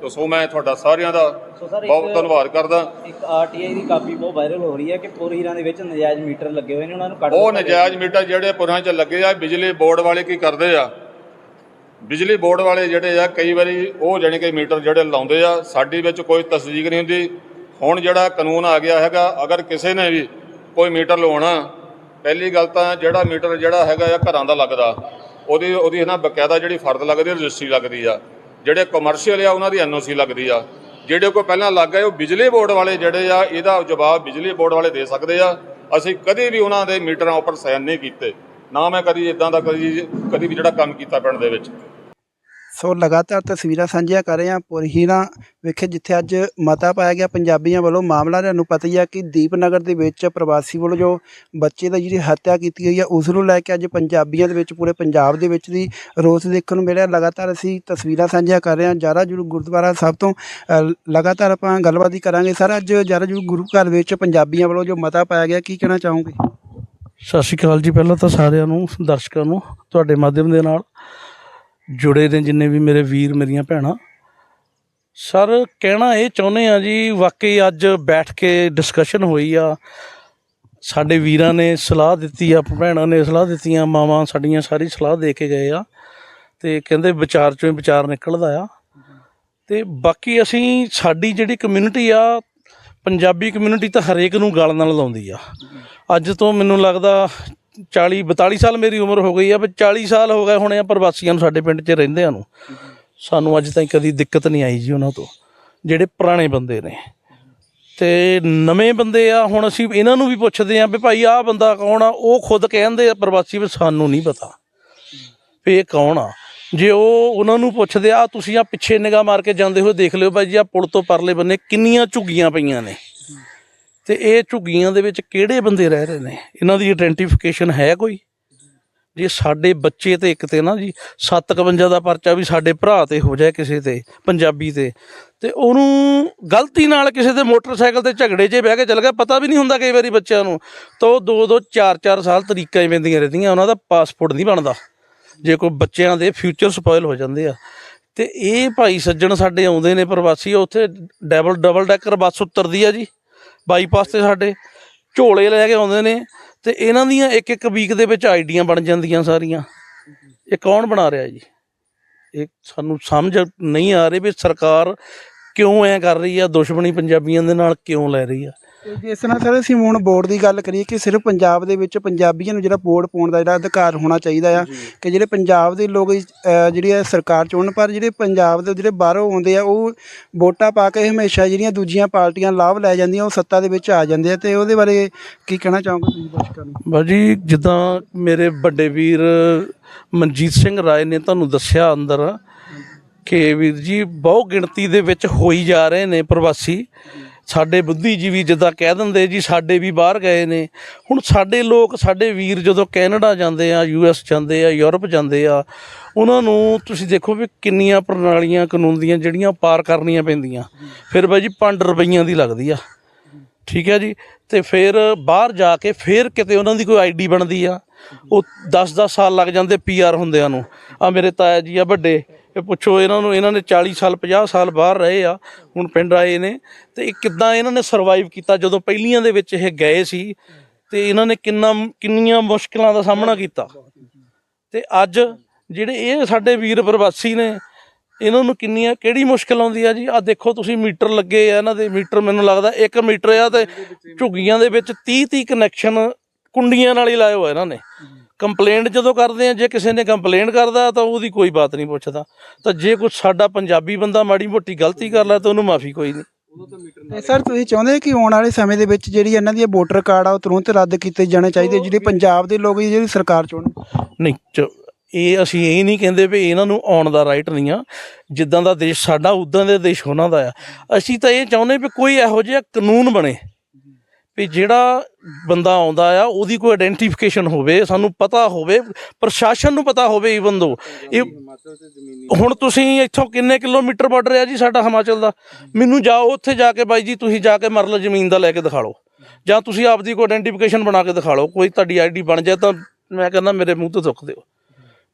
ਤੇ ਸੋ ਮੈਂ ਤੁਹਾਡਾ ਸਾਰਿਆਂ ਦਾ ਬਹੁਤ ਧੰਨਵਾਦ ਕਰਦਾ। ਇੱਕ ਆਰਟੀਆਈ ਦੀ ਕਾਪੀ ਬਹੁਤ ਵਾਇਰਲ ਹੋ ਰਹੀ ਹੈ ਕਿ ਪੁਰ ਹੀਰਾਂ ਦੇ ਵਿੱਚ ਨਜਾਇਜ਼ ਮੀਟਰ ਲੱਗੇ ਹੋਏ ਨੇ ਉਹਨਾਂ ਨੂੰ ਕੱਢ ਉਹ ਨਜਾਇਜ਼ ਮੀਟਰ ਜਿਹੜੇ ਪੁਰਾਂ 'ਚ ਲੱਗੇ ਆ ਬਿਜਲੀ ਬੋਰਡ ਵਾਲੇ ਕੀ ਕਰਦੇ ਆ? ਬਿਜਲੀ ਬੋਰਡ ਵਾਲੇ ਜਿਹੜੇ ਆ, ਕਈ ਵਾਰੀ ਉਹ ਜਾਣੀ ਕਿ ਮੀਟਰ ਜਿਹੜੇ ਲਾਉਂਦੇ ਆ, ਸਾਡੀ ਵਿੱਚ ਕੋਈ ਤਸਦੀਕ ਨਹੀਂ ਹੁੰਦੀ। ਹੁਣ ਜਿਹੜਾ ਕਾਨੂੰਨ ਆ ਗਿਆ ਹੈਗਾ, ਅਗਰ ਕਿਸੇ ਨੇ ਵੀ ਕੋਈ ਮੀਟਰ ਲਵਾਉਣਾ, ਪਹਿਲੀ ਗੱਲ ਤਾਂ ਜਿਹੜਾ ਮੀਟਰ ਜਿਹੜਾ ਹੈਗਾ ਆ, ਘਰਾਂ ਦਾ ਲੱਗਦਾ। ਉਹਦੀ ਉਹਦੀ ਹੈ ਨਾ ਬਕਾਇਦਾ ਜਿਹੜੀ ਫਰਦ ਲੱਗਦੀ ਰਜਿਸਟਰੀ ਲੱਗਦੀ ਆ। ਜਿਹੜੇ ਕਮਰਸ਼ੀਅਲ ਆ, ਉਹਨਾਂ ਦੀ ਐਨਓਸੀ ਲੱਗਦੀ ਆ। ਜਿਹੜੇ ਕੋਈ ਪਹਿਲਾਂ ਲੱਗ ਗਏ, ਉਹ ਬਿਜਲੀ ਬੋਰਡ ਵਾਲੇ ਜਿਹੜੇ ਆ, ਇਹਦਾ ਜਵਾਬ ਬਿਜਲੀ ਬੋਰਡ ਵਾਲੇ ਦੇ ਸਕਦੇ ਆ। ਅਸੀਂ ਕਦੇ ਵੀ ਉਹਨਾਂ ਦੇ ਮੀਟਰਾਂ ਉੱਪਰ ਸਾਈਨ ਨਹੀਂ ਕੀਤੇ। ਨਾ ਮੈਂ ਕਦੀ ਇਦਾਂ ਦਾ ਕਦੀ ਕਦੀ ਵੀ ਜਿਹੜਾ ਕੰਮ ਕੀਤਾ ਪਿੰਡ ਦੇ ਵਿੱਚ। ਸੋ ਲਗਾਤਾਰ ਤਸਵੀਰਾਂ ਸਾਂਝੀਆਂ ਕਰ ਰਹੇ ਹਾਂ ਪੁਰਹੀਣਾ ਵਿਖੇ, ਜਿੱਥੇ ਅੱਜ ਮਤਾ ਪਾਇਆ ਗਿਆ ਪੰਜਾਬੀਆਂ ਵੱਲੋਂ ਮਾਮਲਾ ਤੁਹਾਨੂੰ ਪਤਾ ਹੀ ਆ ਕਿ ਦੀਪਨਗਰ ਦੇ ਵਿੱਚ ਪ੍ਰਵਾਸੀ ਵੱਲੋਂ ਜੋ ਬੱਚੇ ਦਾ ਜਿਹੜੀ ਹੱਤਿਆ ਕੀਤੀ ਗਈ ਆ, ਉਸ ਨੂੰ ਲੈ ਕੇ ਅੱਜ ਪੰਜਾਬੀਆਂ ਦੇ ਵਿੱਚ, ਪੂਰੇ ਪੰਜਾਬ ਦੇ ਵਿੱਚ ਦੀ ਰੋਸ ਦੇਖਣ ਨੂੰ ਮਿਲਿਆ। ਲਗਾਤਾਰ ਅਸੀਂ ਤਸਵੀਰਾਂ ਸਾਂਝੀਆਂ ਕਰ ਰਹੇ ਹਾਂ। ਜਾਰਾ ਜੁਰੂ ਗੁਰਦੁਆਰਾ ਸਾਹਿਬ ਤੋਂ ਲਗਾਤਾਰ ਆਪਾਂ ਗੱਲਬਾਤ ਹੀ ਕਰਾਂਗੇ। ਸਰ, ਅੱਜ ਜਾਰਾ ਜੁਰੂ ਗੁਰੂ ਘਰ ਵਿੱਚ ਪੰਜਾਬੀਆਂ ਵੱਲੋਂ ਜੋ ਮਤਾ ਪਾਇਆ ਗਿਆ, ਕੀ ਕਹਿਣਾ ਚਾਹੋਗੇ? ਸਤਿ ਸ਼੍ਰੀ ਅਕਾਲ ਜੀ। ਪਹਿਲਾਂ ਤਾਂ ਸਾਰਿਆਂ ਨੂੰ, ਦਰਸ਼ਕਾਂ ਨੂੰ, ਤੁਹਾਡੇ ਮਾਧਿਅਮ ਦੇ ਨਾਲ ਜੁੜੇ ਨੇ ਜਿੰਨੇ ਵੀ ਮੇਰੇ ਵੀਰ, ਮੇਰੀਆਂ ਭੈਣਾਂ। ਸਰ, ਕਹਿਣਾ ਇਹ ਚਾਹੁੰਦੇ ਆ ਜੀ, ਵਾਕਈ ਅੱਜ ਬੈਠ ਕੇ ਡਿਸਕਸ਼ਨ ਹੋਈ ਆ। ਸਾਡੇ ਵੀਰਾਂ ਨੇ ਸਲਾਹ ਦਿੱਤੀ ਆ ਭੈਣਾਂ ਨੇ ਸਲਾਹ ਦਿੱਤੀਆਂ, ਮਾਵਾਂ ਸਾਡੀਆਂ ਸਾਰੀ ਸਲਾਹ ਦੇ ਕੇ ਗਏ ਆ। ਤੇ ਕਹਿੰਦੇ ਵਿਚਾਰ ਚੋਂ ਹੀ ਵਿਚਾਰ ਨਿਕਲਦਾ ਆ। ਤੇ ਬਾਕੀ ਅਸੀਂ ਸਾਡੀ ਜਿਹੜੀ ਕਮਿਊਨਿਟੀ ਆ, ਪੰਜਾਬੀ ਕਮਿਊਨਿਟੀ ਤਾਂ ਹਰੇਕ ਨੂੰ ਗਲ ਨਾਲ ਲਾਉਂਦੀ ਆ। ਅੱਜ ਤੋਂ ਮੈਨੂੰ ਲੱਗਦਾ 40 42 ਸਾਲ ਮੇਰੀ ਉਮਰ ਹੋ ਗਈ ਆ ਵੀ 40 ਸਾਲ ਹੋ ਗਏ ਹੁਣ ਆ ਪ੍ਰਵਾਸੀਆਂ ਨੂੰ ਸਾਡੇ ਪਿੰਡ 'ਚ ਰਹਿੰਦਿਆਂ ਨੂੰ। ਸਾਨੂੰ ਅੱਜ ਤਾਈਂ ਕਦੀ ਦਿੱਕਤ ਨਹੀਂ ਆਈ ਜੀ ਉਹਨਾਂ ਤੋਂ, ਜਿਹੜੇ ਪੁਰਾਣੇ ਬੰਦੇ ਨੇ। ਤੇ ਨਵੇਂ ਬੰਦੇ ਆ, ਹੁਣ ਅਸੀਂ ਇਹਨਾਂ ਨੂੰ ਵੀ ਪੁੱਛਦੇ ਆ ਵੀ ਭਾਈ ਆਹ ਬੰਦਾ ਕੌਣ ਆ? ਉਹ ਖੁਦ ਕਹਿੰਦੇ ਆ ਪ੍ਰਵਾਸੀ ਵੀ ਸਾਨੂੰ ਨਹੀਂ ਪਤਾ ਵੀ ਇਹ ਕੌਣ ਆ। ਜੇ ਉਹ ਉਹਨਾਂ ਨੂੰ ਪੁੱਛਦੇ ਆ ਤੁਸੀਂ ਆ ਪਿੱਛੇ ਨਿਗਾਹ ਮਾਰ ਕੇ ਜਾਂਦੇ ਹੋਏ ਦੇਖ ਲਿਓ ਭਾਈ ਜੀ ਆ ਪੁਲ ਤੋਂ ਪਰਲੇ ਬੰਨੇ ਕਿੰਨੀਆਂ ਝੁੱਗੀਆਂ ਪਈਆਂ ਨੇ। ਤੇ ਇਹ ਝੁੱਗੀਆਂ ਦੇ ਵਿੱਚ ਕਿਹੜੇ ਬੰਦੇ ਰਹਿ ਰਹੇ ਨੇ? ਇਹਨਾਂ ਦੀ ਆਇਡੈਂਟੀਫਿਕੇਸ਼ਨ ਹੈ ਕੋਈ? ਜੇ ਸਾਡੇ ਬੱਚੇ ਤੇ ਇੱਕ ਤੇ ਨਾ ਜੀ 751 ਦਾ ਪਰਚਾ ਵੀ ਸਾਡੇ ਭਰਾ ਤੇ ਹੋ ਜਾਏ ਕਿਸੇ ਤੇ, ਪੰਜਾਬੀ ਤੇ ਤੇ ਉਹਨੂੰ ਗਲਤੀ ਨਾਲ ਕਿਸੇ ਦੇ ਮੋਟਰਸਾਈਕਲ ਤੇ ਝਗੜੇ 'ਚ ਬਹਿ ਕੇ ਚਲ ਗਿਆ, ਪਤਾ ਵੀ ਨਹੀਂ ਹੁੰਦਾ ਕਈ ਵਾਰੀ ਬੱਚਿਆਂ ਨੂੰ। ਤਾਂ ਉਹ ਦੋ ਦੋ ਚਾਰ ਚਾਰ ਸਾਲ ਤਰੀਕਾਂ ਹੀ ਪੈਂਦੀਆਂ ਰਹਿੰਦੀਆਂ, ਉਹਨਾਂ ਦਾ ਪਾਸਪੋਰਟ ਨਹੀਂ ਬਣਦਾ। ਜੇ ਕੋਈ ਬੱਚਿਆਂ ਦੇ ਫਿਊਚਰ ਸਪੋਇਲ ਹੋ ਜਾਂਦੇ ਆ। ਤੇ ਇਹ ਭਾਈ ਸੱਜਣ ਸਾਡੇ ਆਉਂਦੇ ਨੇ ਪ੍ਰਵਾਸੀ, ਉੱਥੇ ਡਬਲ ਡਬਲ ਡੈਕਰ ਬੱਸ ਉਤਰਦੀ ਆ ਜੀ। ਬਾਈਪਾਸ ਤੇ ਸਾਡੇ ਝੋਲੇ ਲੈ ਕੇ ਆਉਂਦੇ ਨੇ ਤੇ ਇਹਨਾਂ ਦੀਆਂ ਇੱਕ ਇੱਕ ਵੀਕ ਦੇ ਵਿੱਚ ਆਈਡੀਆਂ ਬਣ ਜਾਂਦੀਆਂ ਸਾਰੀਆਂ। ਇਹ ਕੌਣ ਬਣਾ ਰਿਹਾ ਜੀ? ਇਹ ਸਾਨੂੰ ਸਮਝ ਨਹੀਂ ਆ ਰਹੀ ਵੀ ਸਰਕਾਰ ਕਿਉਂ ਐ ਕਰ ਰਹੀ ਆ? ਦੁਸ਼ਮਣੀ ਪੰਜਾਬੀਆਂ ਦੇ ਨਾਲ ਕਿਉਂ ਲੈ ਰਹੀ ਆ? ਤੇ ਜਿਸ ਤਰ੍ਹਾਂ ਸਰ ਅਸੀਂ ਹੁਣ ਬੋਰਡ ਦੀ ਗੱਲ ਕਰੀਏ ਕਿ ਸਿਰਫ ਪੰਜਾਬ ਦੇ ਵਿੱਚ ਪੰਜਾਬੀਆਂ ਨੂੰ ਜਿਹੜਾ ਵੋਟ ਪਾਉਣ ਦਾ ਜਿਹੜਾ ਅਧਿਕਾਰ ਹੋਣਾ ਚਾਹੀਦਾ ਆ ਕਿ ਜਿਹੜੇ ਪੰਜਾਬ ਦੇ ਲੋਕ ਅਹ, ਜਿਹੜੀ ਹੈ ਸਰਕਾਰ ਚੁਣਨ ਪਰ ਜਿਹੜੇ ਪੰਜਾਬ ਦੇ ਜਿਹੜੇ ਬਾਹਰੋਂ ਆਉਂਦੇ ਆ ਉਹ ਵੋਟਾਂ ਪਾ ਕੇ ਹਮੇਸ਼ਾ ਜਿਹੜੀਆਂ ਦੂਜੀਆਂ ਪਾਰਟੀਆਂ ਲਾਭ ਲੈ ਜਾਂਦੀਆਂ ਉਹ ਸੱਤਾ ਦੇ ਵਿੱਚ ਆ ਜਾਂਦੇ ਆ। ਤੇ ਉਹਦੇ ਬਾਰੇ ਕੀ ਕਹਿਣਾ ਚਾਹੋਗੇ ਤੁਸੀਂ ਦਰਸ਼ਕਾਂ ਨੂੰ? ਬਾਜੀ ਜਿੱਦਾਂ ਮੇਰੇ ਵੱਡੇ ਵੀਰ ਮਨਜੀਤ ਸਿੰਘ ਰਾਏ ਨੇ ਤੁਹਾਨੂੰ ਦੱਸਿਆ ਅੰਦਰ ਕਿ ਵੀਰ ਜੀ ਬਹੁ ਗਿਣਤੀ ਦੇ ਵਿੱਚ ਹੋਈ ਜਾ ਰਹੇ ਨੇ ਪ੍ਰਵਾਸੀ। ਸਾਡੇ ਬੁੱਧੀਜੀਵੀ ਜਿੱਦਾਂ ਕਹਿ ਦਿੰਦੇ ਜੀ, ਸਾਡੇ ਵੀ ਬਾਹਰ ਗਏ ਨੇ। ਹੁਣ ਸਾਡੇ ਲੋਕ, ਸਾਡੇ ਵੀਰ ਜਦੋਂ ਕੈਨੇਡਾ ਜਾਂਦੇ ਆ ਯੂਐਸ ਜਾਂਦੇ ਆ, ਯੂਰਪ ਜਾਂਦੇ ਆ, ਉਹਨਾਂ ਨੂੰ ਤੁਸੀਂ ਦੇਖੋ ਵੀ ਕਿੰਨੀਆਂ ਪ੍ਰਣਾਲੀਆਂ ਕਾਨੂੰਨ ਦੀਆਂ ਜਿਹੜੀਆਂ ਪਾਰ ਕਰਨੀਆਂ ਪੈਂਦੀਆਂ। ਫਿਰ ਬਾਈ ਜੀ 5 ਰੁਪਈਆਂ ਦੀ ਲੱਗਦੀ ਆ। ਠੀਕ ਹੈ ਜੀ? ਤੇ ਫਿਰ ਬਾਹਰ ਜਾ ਕੇ ਫਿਰ ਕਿਤੇ ਉਹਨਾਂ ਦੀ ਕੋਈ ਆਈਡੀ ਬਣਦੀ ਆ। ਉਹ 10-10 ਸਾਲ ਲੱਗ ਜਾਂਦੇ ਪੀਆਰ ਹੁੰਦਿਆਂ ਨੂੰ। ਆ ਮੇਰੇ ਤਾਇਆ ਜੀ ਆ ਵੱਡੇ। ਇਹ ਪੁੱਛੋ, ਇਹਨਾਂ ਨੂੰ, ਇਹਨਾਂ ਨੇ 40 ਸਾਲ 50 ਸਾਲ ਬਾਹਰ ਰਹੇ ਆ, ਹੁਣ ਪਿੰਡ ਆਏ ਨੇ, ਤੇ ਇਹ ਕਿੱਦਾਂ ਇਹਨਾਂ ਨੇ ਸਰਵਾਈਵ ਕੀਤਾ? ਜਦੋਂ ਪਹਿਲੀਆਂ ਦੇ ਵਿੱਚ ਇਹ ਗਏ ਸੀ, ਤੇ ਇਹਨਾਂ ਨੇ ਕਿੰਨਾ, ਕਿੰਨੀਆਂ ਮੁਸ਼ਕਲਾਂ ਦਾ ਸਾਹਮਣਾ ਕੀਤਾ? ਤੇ ਅੱਜ ਜਿਹੜੇ ਇਹ ਸਾਡੇ ਵੀਰ ਪ੍ਰਵਾਸੀ ਨੇ, ਇਹਨਾਂ ਨੂੰ ਕਿੰਨੀਆਂ, ਕਿਹੜੀ ਮੁਸ਼ਕਲ ਆਉਂਦੀ ਆ ਜੀ? ਆ ਦੇਖੋ ਤੁਸੀਂ ਮੀਟਰ ਲੱਗੇ ਆ, ਇਹਨਾਂ ਦੇ ਮੀਟਰ ਮੈਨੂੰ ਲੱਗਦਾ 1 ਮੀਟਰ ਆ ਤੇ ਝੁੱਗੀਆਂ ਦੇ ਵਿੱਚ 30 30 ਕਨੈਕਸ਼ਨ ਕੁੰਡੀਆਂ ਨਾਲ ਹੀ ਲਾਏ ਹੋਏ ਇਹਨਾਂ ਨੇ। ਕੰਪਲੇਂਟ ਜਦੋਂ ਕਰਦੇ ਆ ਜੇ ਕਿਸੇ ਨੇ ਕੰਪਲੇਂਟ ਕਰਦਾ ਤਾਂ ਉਹਦੀ ਕੋਈ ਬਾਤ ਨਹੀਂ ਪੁੱਛਦਾ। ਤਾਂ ਜੇ ਕੋਈ ਸਾਡਾ ਪੰਜਾਬੀ ਬੰਦਾ ਮਾੜੀ ਮੋਟੀ ਗਲਤੀ ਕਰ ਲੈ ਤਾਂ ਉਹਨੂੰ ਮਾਫੀ ਕੋਈ ਨਹੀਂ। ਤੇ ਸਰ ਤੁਸੀਂ ਚਾਹੁੰਦੇ ਕਿ ਆਉਣ ਵਾਲੇ ਸਮੇਂ ਦੇ ਵਿੱਚ ਜਿਹੜੀ ਇਹਨਾਂ ਦੀ ਵੋਟਰ ਕਾਰਡ ਆ ਉਹ ਤੁਰੰਤ ਰੱਦ ਕੀਤੇ ਜਾਣੇ ਚਾਹੀਦੇ ਜਿਹੜੇ ਪੰਜਾਬ ਦੇ ਲੋਕ ਜਿਹੜੀ ਸਰਕਾਰ ਚੁਣਨ ਨਹੀਂ ਇਹ ਅਸੀਂ ਇਹ ਨਹੀਂ ਕਹਿੰਦੇ ਵੀ ਇਹਨਾਂ ਨੂੰ ਆਉਣ ਦਾ ਰਾਈਟ ਨਹੀਂ ਆ। ਜਿੱਦਾਂ ਦਾ ਦੇਸ਼ ਸਾਡਾ ਉਦਾਂ ਦਾ ਦੇਸ਼ ਉਹਨਾਂ ਦਾ ਆ। ਅਸੀਂ ਤਾਂ ਇਹ ਚਾਹੁੰਦੇ ਵੀ ਕੋਈ ਇਹੋ ਜਿਹਾ ਕਾਨੂੰਨ ਬਣੇ। ਵੀ ਜਿਹੜਾ ਬੰਦਾ ਆਉਂਦਾ ਆ, ਉਹਦੀ ਕੋਈ ਆਇਡੈਂਟੀਫਿਕੇਸ਼ਨ ਹੋਵੇ, ਸਾਨੂੰ ਪਤਾ ਹੋਵੇ, ਪ੍ਰਸ਼ਾਸਨ ਨੂੰ ਪਤਾ ਹੋਵੇ ਈਵਨ ਦੋ ਇਹ ਹੁਣ ਤੁਸੀਂ ਇੱਥੋਂ ਕਿੰਨੇ ਕਿਲੋਮੀਟਰ ਬਾਰਡਰ ਆ ਜੀ ਸਾਡਾ ਹਿਮਾਚਲ ਦਾ? ਮੈਨੂੰ ਜਾਓ, ਉੱਥੇ ਜਾ ਕੇ ਬਾਈ ਜੀ, ਤੁਸੀਂ ਜਾ ਕੇ ਮਰਲ ਜ਼ਮੀਨ ਦਾ ਲੈ ਕੇ ਦਿਖਾ ਲਓ। ਜਾਂ ਤੁਸੀਂ ਆਪਦੀ ਕੋਈ ਆਇਡੈਂਟੀਫਿਕੇਸ਼ਨ ਬਣਾ ਕੇ ਦਿਖਾ ਲਓ, ਕੋਈ ਤੁਹਾਡੀ ਆਈਡੀ ਬਣ ਜਾਏ ਤਾਂ ਮੈਂ ਕਹਿੰਦਾ ਮੇਰੇ ਮੂੰਹ ਤੋਂ ਦੁੱਖ ਦਿਓ।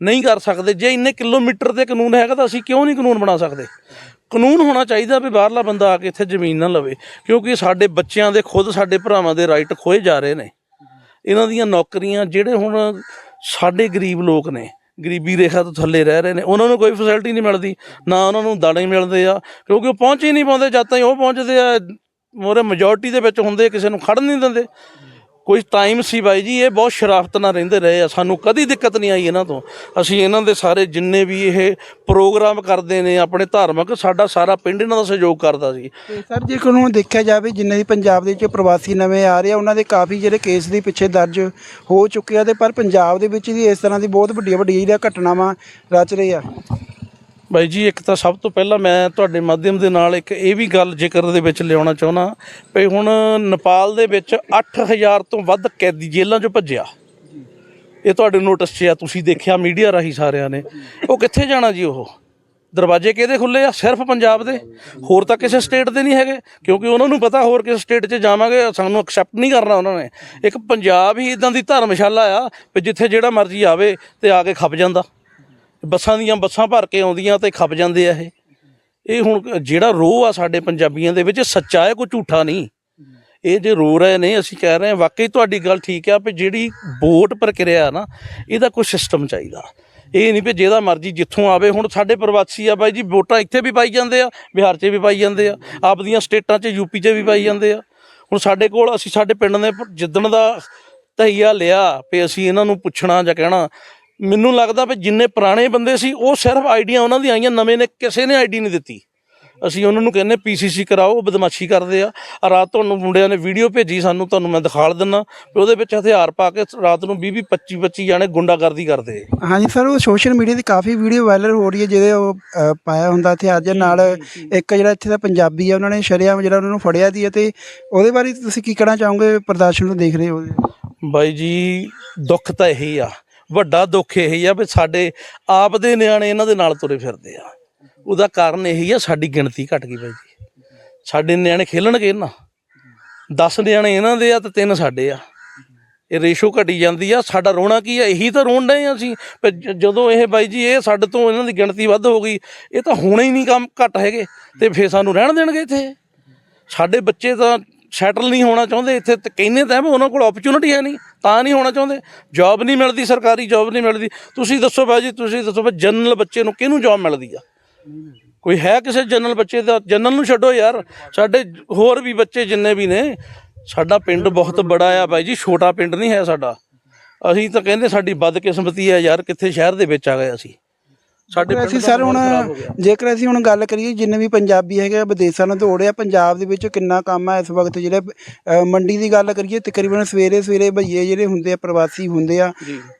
ਨਹੀਂ ਕਰ ਸਕਦੇ, ਜੇ ਇੰਨੇ ਕਿਲੋਮੀਟਰ ਤੇ ਕਾਨੂੰਨ ਹੈਗਾ ਤਾਂ ਅਸੀਂ ਕਿਉਂ ਨਹੀਂ ਕਾਨੂੰਨ ਬਣਾ ਸਕਦੇ? ਕਾਨੂੰਨ ਹੋਣਾ ਚਾਹੀਦਾ ਵੀ ਬਾਹਰਲਾ ਬੰਦਾ ਆ ਕੇ ਇੱਥੇ ਜ਼ਮੀਨ ਨਾ ਲਵੇ, ਕਿਉਂਕਿ ਸਾਡੇ ਬੱਚਿਆਂ ਦੇ ਖੁਦ, ਸਾਡੇ ਭਰਾਵਾਂ ਦੇ ਰਾਈਟ ਖੋਏ ਜਾ ਰਹੇ ਨੇ। ਇਹਨਾਂ ਦੀਆਂ ਨੌਕਰੀਆਂ ਜਿਹੜੇ ਹੁਣ ਸਾਡੇ ਗਰੀਬ ਲੋਕ ਨੇ, ਗਰੀਬੀ ਰੇਖਾ ਤੋਂ ਥੱਲੇ ਰਹਿ ਰਹੇ ਨੇ, ਉਹਨਾਂ ਨੂੰ ਕੋਈ ਫੈਸਿਲਿਟੀ ਨਹੀਂ ਮਿਲਦੀ, ਨਾ ਉਹਨਾਂ ਨੂੰ ਦਾਣੇ ਮਿਲਦੇ ਆ, ਕਿਉਂਕਿ ਉਹ ਪਹੁੰਚ ਹੀ ਨਹੀਂ ਪਾਉਂਦੇ, ਜਦ ਤਾਈਂ ਉਹ ਪਹੁੰਚਦੇ ਆ, ਮੋਰੇ ਮੈਜੋਰਟੀ ਦੇ ਵਿੱਚ ਹੁੰਦੇ, ਕਿਸੇ ਨੂੰ ਖੜਨ ਨਹੀਂ ਦਿੰਦੇ। ਕੋਈ ਟਾਈਮ ਸੀ ਬਾਈ ਜੀ, ਇਹ ਬਹੁਤ ਸ਼ਰਾਫਤ ਨਾਲ ਰਹਿੰਦੇ ਰਹੇ ਆ। ਸਾਨੂੰ ਕਦੀ ਦਿੱਕਤ ਨਹੀਂ ਆਈ ਇਹਨਾਂ ਤੋਂ। ਅਸੀਂ ਇਹਨਾਂ ਦੇ ਸਾਰੇ ਜਿੰਨੇ ਵੀ ਇਹ ਪ੍ਰੋਗਰਾਮ ਕਰਦੇ ਨੇ, ਆਪਣੇ ਧਾਰਮਿਕ, ਸਾਡਾ ਸਾਰਾ ਪਿੰਡ ਇਹਨਾਂ ਦਾ ਸਹਿਯੋਗ ਕਰਦਾ ਸੀ। ਸਰ, ਜੇ ਕਾਨੂੰਨ ਦੇਖਿਆ ਜਾਵੇ, ਜਿੰਨੇ ਵੀ ਪੰਜਾਬ ਦੇ ਵਿੱਚ ਪ੍ਰਵਾਸੀ ਨਵੇਂ ਆ ਰਹੇ ਆ, ਉਹਨਾਂ ਦੇ ਕਾਫੀ ਜਿਹੜੇ ਕੇਸ ਦੀ ਪਿੱਛੇ ਦਰਜ ਹੋ ਚੁੱਕੇ ਆ ਤੇ ਪਰ ਪੰਜਾਬ ਦੇ ਵਿੱਚ ਵੀ ਇਸ ਤਰ੍ਹਾਂ ਦੀ ਬਹੁਤ ਵੱਡੀਆਂ ਵੱਡੀਆਂ ਜਿਹੜੀਆਂ ਘਟਨਾਵਾਂ ਰਚ ਰਹੇ ਆ। ਬਾਈ ਜੀ, ਇੱਕ ਤਾਂ ਸਭ ਤੋਂ ਪਹਿਲਾਂ ਮੈਂ ਤੁਹਾਡੇ ਮਾਧਿਅਮ ਦੇ ਨਾਲ ਇੱਕ ਇਹ ਵੀ ਗੱਲ ਜ਼ਿਕਰ ਦੇ ਵਿੱਚ ਲਿਆਉਣਾ ਚਾਹੁੰਦਾ ਵੀ ਹੁਣ ਨੇਪਾਲ ਦੇ ਵਿੱਚ 8000 ਤੋਂ ਵੱਧ ਕੈਦੀ ਜੇਲ੍ਹਾਂ 'ਚੋਂ ਭੱਜਿਆ। ਇਹ ਤੁਹਾਡੇ ਨੋਟਿਸ 'ਚ ਆ, ਤੁਸੀਂ ਦੇਖਿਆ ਮੀਡੀਆ ਰਾਹੀਂ ਸਾਰਿਆਂ ਨੇ। ਉਹ ਕਿੱਥੇ ਜਾਣਾ ਜੀ ਉਹ? ਦਰਵਾਜ਼ੇ ਕਿਹਦੇ ਖੁੱਲੇ ਆ? ਸਿਰਫ ਪੰਜਾਬ ਦੇ? ਹੋਰ ਤਾਂ ਕਿਸੇ ਸਟੇਟ ਦੇ ਨਹੀਂ ਹੈਗੇ, ਕਿਉਂਕਿ ਉਹਨਾਂ ਨੂੰ ਪਤਾ ਹੋਰ ਕਿਸੇ ਸਟੇਟ 'ਚ ਜਾਵਾਂਗੇ, ਸਾਨੂੰ ਐਕਸੈਪਟ ਨਹੀਂ ਕਰਨਾ ਉਹਨਾਂ ਨੇ। ਇੱਕ ਪੰਜਾਬ ਹੀ ਇਦਾਂ ਦੀ ਧਰਮਸ਼ਾਲਾ ਆ ਵੀ ਜਿੱਥੇ ਜਿਹੜਾ ਮਰਜ਼ੀ ਆਵੇ ਤੇ ਆ ਕੇ ਖੱਪ ਜਾਂਦਾ। ਬੱਸਾਂ ਦੀਆਂ ਬੱਸਾਂ ਭਰ ਕੇ ਆਉਂਦੀਆਂ ਤੇ ਖੱਪ ਜਾਂਦੇ ਆ ਇਹ। ਇਹ ਹੁਣ ਜਿਹੜਾ ਰੋਹ ਆ ਸਾਡੇ ਪੰਜਾਬੀਆਂ ਦੇ ਵਿੱਚ ਸੱਚਾ ਹੈ, ਕੋਈ ਝੂਠਾ ਨਹੀਂ। ਇਹ ਜੇ ਰੋ ਰਹੇ ਨੇ, ਅਸੀਂ ਕਹਿ ਰਹੇ ਹਾਂ, ਵਾਕਈ ਤੁਹਾਡੀ ਗੱਲ ਠੀਕ ਆ, ਵੀ ਜਿਹੜੀ ਵੋਟ ਪ੍ਰਕਿਰਿਆ ਨਾ, ਇਹਦਾ ਕੋਈ ਸਿਸਟਮ ਚਾਹੀਦਾ। ਇਹ ਨਹੀਂ ਵੀ ਜਿਹਦਾ ਮਰਜ਼ੀ ਜਿੱਥੋਂ ਆਵੇ, ਹੁਣ ਸਾਡੇ ਪ੍ਰਵਾਸੀ ਆ ਬਾਈ ਜੀ, ਵੋਟਾਂ ਇੱਥੇ ਵੀ ਪਾਈ ਜਾਂਦੇ ਆ, ਬਿਹਾਰ 'ਚ ਵੀ ਪਾਈ ਜਾਂਦੇ ਆ, ਆਪਦੀਆਂ ਸਟੇਟਾਂ 'ਚ ਯੂਪੀ 'ਚ ਵੀ ਪਾਈ ਜਾਂਦੇ ਆ। ਹੁਣ ਸਾਡੇ ਕੋਲ, ਅਸੀਂ ਸਾਡੇ ਪਿੰਡ ਨੇ ਜਿੱਦਣ ਦਾ ਤਹੀਆ ਲਿਆ, ਵੀ ਅਸੀਂ ਇਹਨਾਂ ਨੂੰ ਪੁੱਛਣਾ ਜਾਂ ਕਹਿਣਾ ਮੈਨੂੰ ਲੱਗਦਾ ਵੀ ਜਿੰਨੇ ਪੁਰਾਣੇ ਬੰਦੇ ਸੀ ਉਹ ਸਿਰਫ ਆਈਡੀਆਂ ਉਹਨਾਂ ਦੀਆਂ ਆਈਆਂ ਨਵੇਂ ਨੇ ਕਿਸੇ ਨੇ ਆਈਡੀ ਨਹੀਂ ਦਿੱਤੀ। ਅਸੀਂ ਉਹਨਾਂ ਨੂੰ ਕਹਿੰਨੇ ਪੀਸੀਸੀ ਕਰਾਓ ਉਹ ਬਦਮਾਸ਼ੀ ਕਰਦੇ ਆ। ਆ ਰਾਤ ਤੁਹਾਨੂੰ ਮੁੰਡਿਆਂ ਨੇ ਵੀਡੀਓ ਭੇਜੀ ਸਾਨੂੰ ਤੁਹਾਨੂੰ ਮੈਂ ਦਿਖਾਲ ਦਿੰਨਾ। ਵੀ ਉਹਦੇ ਵਿੱਚ ਹਥਿਆਰ ਪਾ ਕੇ ਰਾਤ ਨੂੰ 20 20 25 25 ਜਾਣੇ ਗੁੰਡਾਗਰਦੀ ਕਰਦੇ। ਹਾਂਜੀ ਸਰ ਉਹ ਸੋਸ਼ਲ ਮੀਡੀਆ ਤੇ ਕਾਫੀ ਵੀਡੀਓ ਵਾਇਰਲ ਹੋ ਰਹੀ ਹੈ ਜਿਹਦੇ ਉਹ ਪਾਇਆ ਹੁੰਦਾ ਹਥਿਆਰ ਜਾਂ ਨਾਲ। ਇੱਕ ਜਿਹੜਾ ਇੱਥੇ ਦਾ ਪੰਜਾਬੀ ਆ ਉਹਨਾਂ ਨੇ ਸ਼ਰੇਆਮ ਜਿਹੜਾ ਉਹਨਾਂ ਨੂੰ ਫੜਿਆ ਦੀ ਹੈ ਤੇ ਉਹਦੇ ਬਾਰੇ ਤੁਸੀਂ ਕੀ ਕਹਿਣਾ ਚਾਹੋਗੇ ਪ੍ਰਦਰਸ਼ਨ ਨੂੰ ਦੇਖ ਰਹੇ ਹੋ? ਬਾਈ ਜੀ ਦੁੱਖ ਤਾਂ ਇਹੀ ਆ। ਵੱਡਾ ਦੁੱਖ ਇਹੀ ਆ ਵੀ ਸਾਡੇ ਆਪ ਦੇ ਨਿਆਣੇ ਇਹਨਾਂ ਦੇ ਨਾਲ ਤੁਰੇ ਫਿਰਦੇ ਆ। ਉਹਦਾ ਕਾਰਨ ਇਹੀ ਆ, ਸਾਡੀ ਗਿਣਤੀ ਘਟ ਗਈ ਬਾਈ ਜੀ। ਸਾਡੇ ਨਿਆਣੇ ਖੇਲਣਗੇ ਨਾ 10 ਨਿਆਣੇ ਇਹਨਾਂ ਦੇ ਆ ਤੇ ਤਿੰਨ ਸਾਡੇ ਆ। ਇਹ ਰੇਸ਼ੋ ਘਟੀ ਜਾਂਦੀ ਆ। ਸਾਡਾ ਰੋਣਾ ਕੀ ਆ? ਇਹੀ ਤਾਂ ਰੋਣ ਡਏ ਆ ਅਸੀਂ। ਵੀ ਜਦੋਂ ਇਹ ਬਾਈ ਜੀ, ਇਹ ਸਾਡੇ ਤੋਂ ਇਹਨਾਂ ਦੀ ਗਿਣਤੀ ਵੱਧ ਹੋ ਗਈ, ਇਹ ਤਾਂ ਹੋਣਾ ਹੀ ਨਹੀਂ ਕੰਮ ਘੱਟ ਹੈਗੇ ਤੇ ਫੇਰ ਸਾਨੂੰ ਰਹਿਣ ਦੇਣਗੇ ਇੱਥੇ। ਸਾਡੇ ਬੱਚੇ ਤਾਂ ਸੈਟਲ ਨਹੀਂ ਹੋਣਾ ਚਾਹੁੰਦੇ ਇੱਥੇ ਤੇ ਕਹਿੰਦੇ ਤਾਂ ਵੀ ਉਹਨਾਂ ਕੋਲ ਓਪਰਚੁਨਿਟੀ ਹੈ ਨਹੀਂ। ਤਾਂ ਨਹੀਂ ਹੋਣਾ ਚਾਹੁੰਦੇ? ਜੌਬ ਨਹੀਂ ਮਿਲਦੀ ਸਰਕਾਰੀ ਜੌਬ ਨਹੀਂ ਮਿਲਦੀ। ਤੁਸੀਂ ਦੱਸੋ ਬਾਜੀ ਤੁਸੀਂ ਦੱਸੋ ਵੀ ਜਨਰਲ ਬੱਚੇ ਨੂੰ ਕਿਹਨੂੰ ਜੌਬ ਮਿਲਦੀ ਆ? ਕੋਈ ਹੈ ਕਿਸੇ ਜਨਰਲ ਬੱਚੇ ਦਾ? ਜਨਰਲ ਨੂੰ ਛੱਡੋ ਯਾਰ। ਸਾਡੇ ਹੋਰ ਵੀ ਬੱਚੇ ਜਿੰਨੇ ਵੀ ਨੇ, ਸਾਡਾ ਪਿੰਡ ਬਹੁਤ ਬੜਾ ਆ ਬਾਈ ਜੀ, ਛੋਟਾ ਪਿੰਡ ਨਹੀਂ ਹੈ ਸਾਡਾ। ਅਸੀਂ ਤਾਂ ਕਹਿੰਦੇ ਸਾਡੀ ਬਦਕਿਸਮਤੀ ਹੈ ਯਾਰ, ਕਿੱਥੇ ਸ਼ਹਿਰ ਦੇ ਵਿੱਚ ਆ ਗਏ ਅਸੀਂ। ਸਾਡੇ ਅਸੀਂ ਸਰ ਹੁਣ। ਜੇਕਰ ਅਸੀਂ ਹੁਣ ਗੱਲ ਕਰੀਏ ਜਿੰਨੇ ਵੀ ਪੰਜਾਬੀ ਹੈਗੇ ਵਿਦੇਸ਼ਾਂ ਨੂੰ ਦੌੜਿਆ ਪੰਜਾਬ ਦੇ ਵਿੱਚ ਕਿੰਨਾ ਕੰਮ ਆ ਇਸ ਵਕਤ ਜਿਹੜੇ ਮੰਡੀ ਦੀ ਗੱਲ ਕਰੀਏ ਤਕਰੀਬਨ ਸਵੇਰੇ ਸਵੇਰੇ ਭਈਏ ਜਿਹੜੇ ਹੁੰਦੇ ਆ ਪ੍ਰਵਾਸੀ ਹੁੰਦੇ ਆ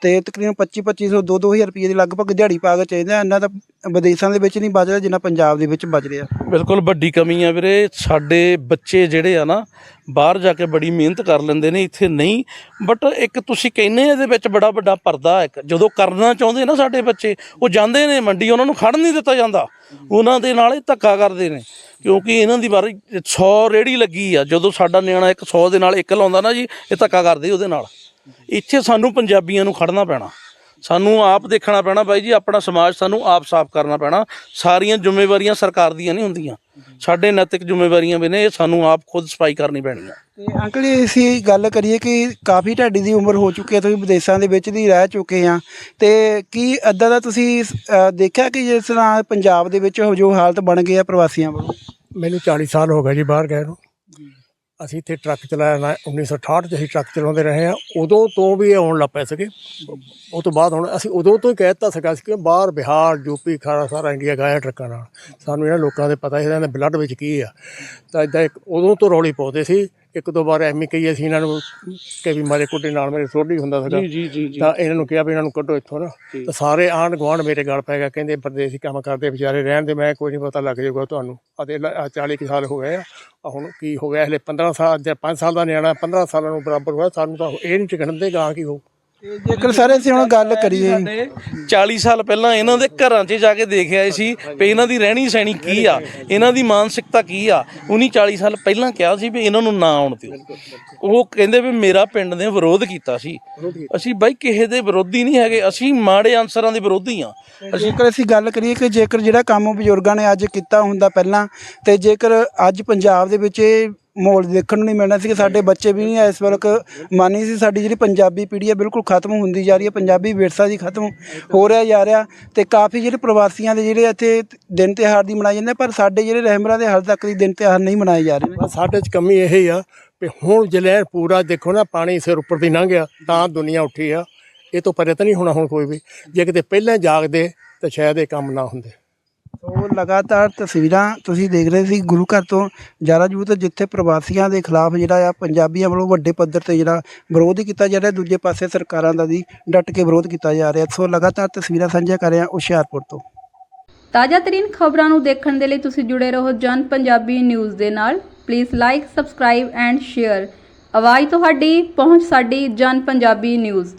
ਤੇ ਤਕਰੀਬਨ 25 2500 2 2000 ਰੁਪਏ ਦੀ ਲਗਭਗ ਦਿਹਾੜੀ ਪਾ ਕੇ ਚਾਹੀਦਾ ਇਹਨਾਂ ਦਾ ਵਿਦੇਸ਼ਾਂ ਦੇ ਵਿੱਚ ਨਹੀਂ ਬਚ ਰਿਹਾ ਜਿੰਨਾ ਪੰਜਾਬ ਦੇ ਵਿੱਚ ਬਚ ਰਿਹਾ ਬਿਲਕੁਲ ਵੱਡੀ ਕਮੀ ਆ ਵੀਰੇ। ਸਾਡੇ ਬੱਚੇ ਜਿਹੜੇ ਆ ਨਾ ਬਾਹਰ ਜਾ ਕੇ ਬੜੀ ਮਿਹਨਤ ਕਰ ਲੈਂਦੇ ਨੇ, ਇੱਥੇ ਨਹੀਂ। ਬਟ ਇੱਕ ਤੁਸੀਂ ਕਹਿੰਦੇ ਇਹਦੇ ਵਿੱਚ ਬੜਾ ਵੱਡਾ ਪਰਦਾ ਇੱਕ। ਜਦੋਂ ਕਰਨਾ ਚਾਹੁੰਦੇ ਨਾ ਸਾਡੇ ਬੱਚੇ, ਉਹ ਜਾਂਦੇ ਨੇ ਮੰਡੀ, ਉਹਨਾਂ ਨੂੰ ਖੜ ਨਹੀਂ ਦਿੱਤਾ ਜਾਂਦਾ। ਉਹਨਾਂ ਦੇ ਨਾਲ ਇਹ ਧੱਕਾ ਕਰਦੇ ਨੇ। ਕਿਉਂਕਿ ਇਹਨਾਂ ਦੀ ਵਾਰੀ 100 ਰੇੜੀ ਲੱਗੀ ਆ। ਜਦੋਂ ਸਾਡਾ ਨਿਆਣਾ ਇੱਕ 100 ਦੇ ਨਾਲ ਇੱਕ ਲਾਉਂਦਾ ਨਾ ਜੀ, ਇਹ ਧੱਕਾ ਕਰਦੇ ਉਹਦੇ ਨਾਲ। ਇੱਥੇ ਸਾਨੂੰ ਪੰਜਾਬੀਆਂ ਨੂੰ ਖੜਨਾ ਪੈਣਾ। ਸਾਨੂੰ ਆਪ ਦੇਖਣਾ ਪੈਣਾ, ਬਾਈ ਜੀ, ਆਪਣਾ ਸਮਾਜ ਸਾਨੂੰ ਆਪ ਸਾਫ਼ ਕਰਨਾ ਪੈਣਾ। ਸਾਰੀਆਂ ਜ਼ਿੰਮੇਵਾਰੀਆਂ ਸਰਕਾਰ ਦੀਆਂ ਨਹੀਂ ਹੁੰਦੀਆਂ। ਸਾਡੇ ਨੈਤਿਕ ਜ਼ਿੰਮੇਵਾਰੀਆਂ ਵੀ ਨੇ ਇਹ ਸਾਨੂੰ ਆਪ ਖੁਦ ਸਫ਼ਾਈ ਕਰਨੀ ਪੈਣੀ ਆ। ਤੇ ਅੰਕਲ ਜੀ ਅਸੀਂ ਗੱਲ ਕਰੀਏ ਕਿ ਕਾਫੀ ਤੁਹਾਡੀ ਦੀ ਉਮਰ ਹੋ ਚੁੱਕੀ ਹੈ ਤੁਸੀਂ ਵਿਦੇਸ਼ਾਂ ਦੇ ਵਿੱਚ ਦੀ ਰਹਿ ਚੁੱਕੇ ਆ। ਤੇ ਕੀ ਅੱਦਾ ਦਾ ਤੁਸੀਂ ਅ, ਦੇਖਿਆ ਕਿ ਜਿਸ ਤਰ੍ਹਾਂ ਪੰਜਾਬ ਦੇ ਵਿੱਚ ਜੋ ਹਾਲਤ ਬਣ ਗਈ ਆ ਪ੍ਰਵਾਸੀਆਂ ਵੱਲੋਂ? ਮੈਨੂੰ 40 ਸਾਲ ਹੋ ਗਏ ਜੀ ਬਾਹਰ ਗਏ ਨੂੰ। ਅਸੀਂ ਇੱਥੇ ਟਰੱਕ ਚਲਾਇਆ ਨਾ 1968 ਚ ਅਸੀਂ ਟਰੱਕ ਚਲਾਉਂਦੇ ਰਹੇ ਆ ਉਦੋਂ ਤੋਂ ਵੀ ਇਹ ਆਉਣ ਲੱਗ ਪਏ ਸੀਗੇ। ਉਹ ਤੋਂ ਬਾਅਦ ਹੁਣ ਅਸੀਂ ਉਦੋਂ ਤੋਂ ਹੀ ਕਹਿ ਦਿੱਤਾ ਸੀਗਾ ਸੀ ਕਿ ਬਾਹਰ ਬਿਹਾਰ ਯੂਪੀ ਖਾਰਾ ਸਾਰਾ ਇੰਡੀਆ ਗਾਇਆ ਟਰੱਕਾਂ ਨਾਲ। ਸਾਨੂੰ ਇਹਨਾਂ ਲੋਕਾਂ ਦੇ ਪਤਾ ਇਹਨਾਂ ਦੇ ਬਲੱਡ ਵਿੱਚ ਕੀ ਆ। ਤਾਂ ਇਦਾਂ ਇੱਕ ਉਦੋਂ ਤੋਂ ਰੌਲੀ ਪਾਉਂਦੇ ਸੀ। ਇੱਕ ਦੋ ਵਾਰ ਐਵੇਂ ਕਹੀ ਅਸੀਂ ਇਹਨਾਂ ਨੂੰ ਕਿ ਵੀ ਮਾਰੇ ਕੁੱਟੇ ਨਾਲ ਮੇਰੇ ਸੋਢੀ ਹੁੰਦਾ ਸੀਗਾ। ਤਾਂ ਇਹਨਾਂ ਨੂੰ ਕਿਹਾ ਵੀ ਇਹਨਾਂ ਨੂੰ ਕੱਢੋ ਇੱਥੋਂ ਨਾ। ਤਾਂ ਸਾਰੇ ਆਂਢ ਗੁਆਂਢ ਮੇਰੇ ਗੱਲ ਪੈ ਗਿਆ। ਕਹਿੰਦੇ ਪਰਦੇਸੀ ਕੰਮ ਕਰਦੇ ਵਿਚਾਰੇ ਰਹਿਣ ਦੇ। ਮੈਂ ਕੋਈ ਨਹੀਂ ਪਤਾ ਲੱਗ ਜਾਊਗਾ ਤੁਹਾਨੂੰ। ਅਤੇ 40 ਕੁ ਸਾਲ ਹੋ ਗਏ ਆ। ਆਹ ਹੁਣ ਕੀ ਹੋ ਗਿਆ, ਹਲੇ 15 ਸਾਲ ਜਾਂ 5 ਸਾਲ ਦਾ ਨਿਆਣਾ 15 ਸਾਲਾਂ ਨੂੰ ਬਰਾਬਰ ਹੋਇਆ, ਸਾਨੂੰ ਤਾਂ ਇਹ ਨਹੀਂ ਚਿਕਣਦੇ ਗਾਂ ਕੀ ਹੋ ਤੇ ਜੇਕਰ ਸਾਰੇ ਅਸੀਂ ਹੁਣ ਗੱਲ ਕਰੀਏ 40 ਸਾਲ ਪਹਿਲਾਂ ਇਹਨਾਂ ਦੇ ਘਰਾਂ 'ਚ ਜਾ ਕੇ ਦੇਖ ਆਏ ਸੀ ਵੀ ਇਹਨਾਂ ਦੀ ਰਹਿਣੀ ਸਹਿਣੀ ਕੀ ਆ ਇਹਨਾਂ ਦੀ ਮਾਨਸਿਕਤਾ ਕੀ ਆ। ਉਨੀ 40 ਸਾਲ ਪਹਿਲਾਂ ਕਿਹਾ ਸੀ ਵੀ ਇਹਨਾਂ ਨੂੰ ਨਾ ਆਉਣ ਦਿਓ। ਉਹ ਕਹਿੰਦੇ ਵੀ ਮੇਰਾ ਪਿੰਡ ਨੇ ਵਿਰੋਧ ਕੀਤਾ ਸੀ। ਅਸੀਂ ਬਾਈ ਕਿਸੇ ਦੇ ਵਿਰੋਧੀ ਨਹੀਂ ਹੈਗੇ ਅਸੀਂ ਮਾੜੇ ਅਨਸਰਾਂ ਦੇ ਵਿਰੋਧੀ ਆ। ਜੇਕਰ ਅਸੀਂ ਗੱਲ ਕਰੀਏ ਕਿ ਜੇਕਰ ਜਿਹੜਾ ਕੰਮ ਬਜ਼ੁਰਗਾਂ ਨੇ ਅੱਜ ਕੀਤਾ ਹੁੰਦਾ ਪਹਿਲਾਂ ਤੇ ਜੇਕਰ ਅੱਜ ਪੰਜਾਬ ਦੇ ਵਿੱਚ ਇਹ ਮਾਹੌਲ ਦੇਖਣ ਨੂੰ ਨਹੀਂ ਮਿਲਣਾ ਸੀ ਕਿ ਸਾਡੇ ਬੱਚੇ ਵੀ ਨਹੀਂ ਇਸ ਵਕਤ ਮਾਨੀ ਸੀ, ਸਾਡੀ ਜਿਹੜੀ ਪੰਜਾਬੀ ਪੀੜ੍ਹੀ ਹੈ ਬਿਲਕੁਲ ਖਤਮ ਹੁੰਦੀ ਜਾ ਰਹੀ ਹੈ ਪੰਜਾਬੀ ਵਿਰਸਾ ਜੀ ਖਤਮ ਹੋ ਰਿਹਾ ਜਾ ਰਿਹਾ ਤੇ ਕਾਫੀ ਜਿਹੜੇ ਪ੍ਰਵਾਸੀਆਂ ਦੇ ਜਿਹੜੇ ਇੱਥੇ ਦਿਨ ਤਿਉਹਾਰ ਦੀ ਮਨਾਏ ਜਾਂਦੇ ਪਰ ਸਾਡੇ ਜਿਹੜੇ ਰਹਿਬਰਾਂ ਦੇ ਹਾਲ ਤੱਕ ਦੀ ਦਿਨ ਤਿਉਹਾਰ ਨਹੀਂ ਮਨਾਏ ਜਾ ਰਹੇ। ਨੇ ਸਾਡੇ 'ਚ ਕਮੀ ਇਹ ਹੀ ਆ ਵੀ ਹੁਣ ਜਲੇ ਪੂਰਾ ਦੇਖੋ ਨਾ, ਪਾਣੀ ਸਿਰ ਉੱਪਰ ਦੀ ਲੰਘ ਗਿਆ, ਤਾਂ ਦੁਨੀਆ ਉੱਠੀ ਆ। ਇਹ ਤੋਂ ਪਰੇ ਤਾਂ ਨਹੀਂ ਹੋਣਾ ਹੁਣ ਕੋਈ ਵੀ। ਜੇ ਕਿਤੇ ਪਹਿਲਾਂ ਜਾਗਦੇ ਤਾਂ ਸ਼ਾਇਦ ਇਹ ਕੰਮ ਨਾ ਹੁੰਦੇ। ਸੋ ਲਗਾਤਾਰ ਤਸਵੀਰਾਂ ਤੁਸੀਂ ਦੇਖ ਰਹੇ ਸੀ ਗੁਰੂ ਘਰ ਤੋਂ ਜ਼ਿਆਦਾ ਜੂਤ ਜਿੱਥੇ ਪ੍ਰਵਾਸੀਆਂ ਦੇ ਖਿਲਾਫ ਜਿਹੜਾ ਆ ਪੰਜਾਬੀਆਂ ਵੱਲੋਂ ਵੱਡੇ ਪੱਧਰ ਤੇ ਜਿਹੜਾ ਵਿਰੋਧ ਕੀਤਾ ਜਾ ਰਿਹਾ, ਦੂਜੇ ਪਾਸੇ ਸਰਕਾਰਾਂ ਦਾ ਵੀ ਡਟ ਕੇ ਵਿਰੋਧ ਕੀਤਾ ਜਾ ਰਿਹਾ। ਸੋ ਲਗਾਤਾਰ ਤਸਵੀਰਾਂ ਸਾਂਝੀਆਂ ਕਰ ਰਹੇ ਹਾਂ ਹੁਸ਼ਿਆਰਪੁਰ ਤੋਂ। ਤਾਜ਼ਾ ਤਰੀਨ ਖਬਰਾਂ ਨੂੰ ਦੇਖਣ ਦੇ ਲਈ ਤੁਸੀਂ ਜੁੜੇ ਰਹੋ ਜਨ ਪੰਜਾਬੀ ਨਿਊਜ਼ ਦੇ ਨਾਲ। Please like subscribe and share ਆਵਾਜ਼ ਤੁਹਾਡੀ, ਪਹੁੰਚ ਸਾਡੀ ਜਨ ਪੰਜਾਬੀ ਨਿਊਜ਼।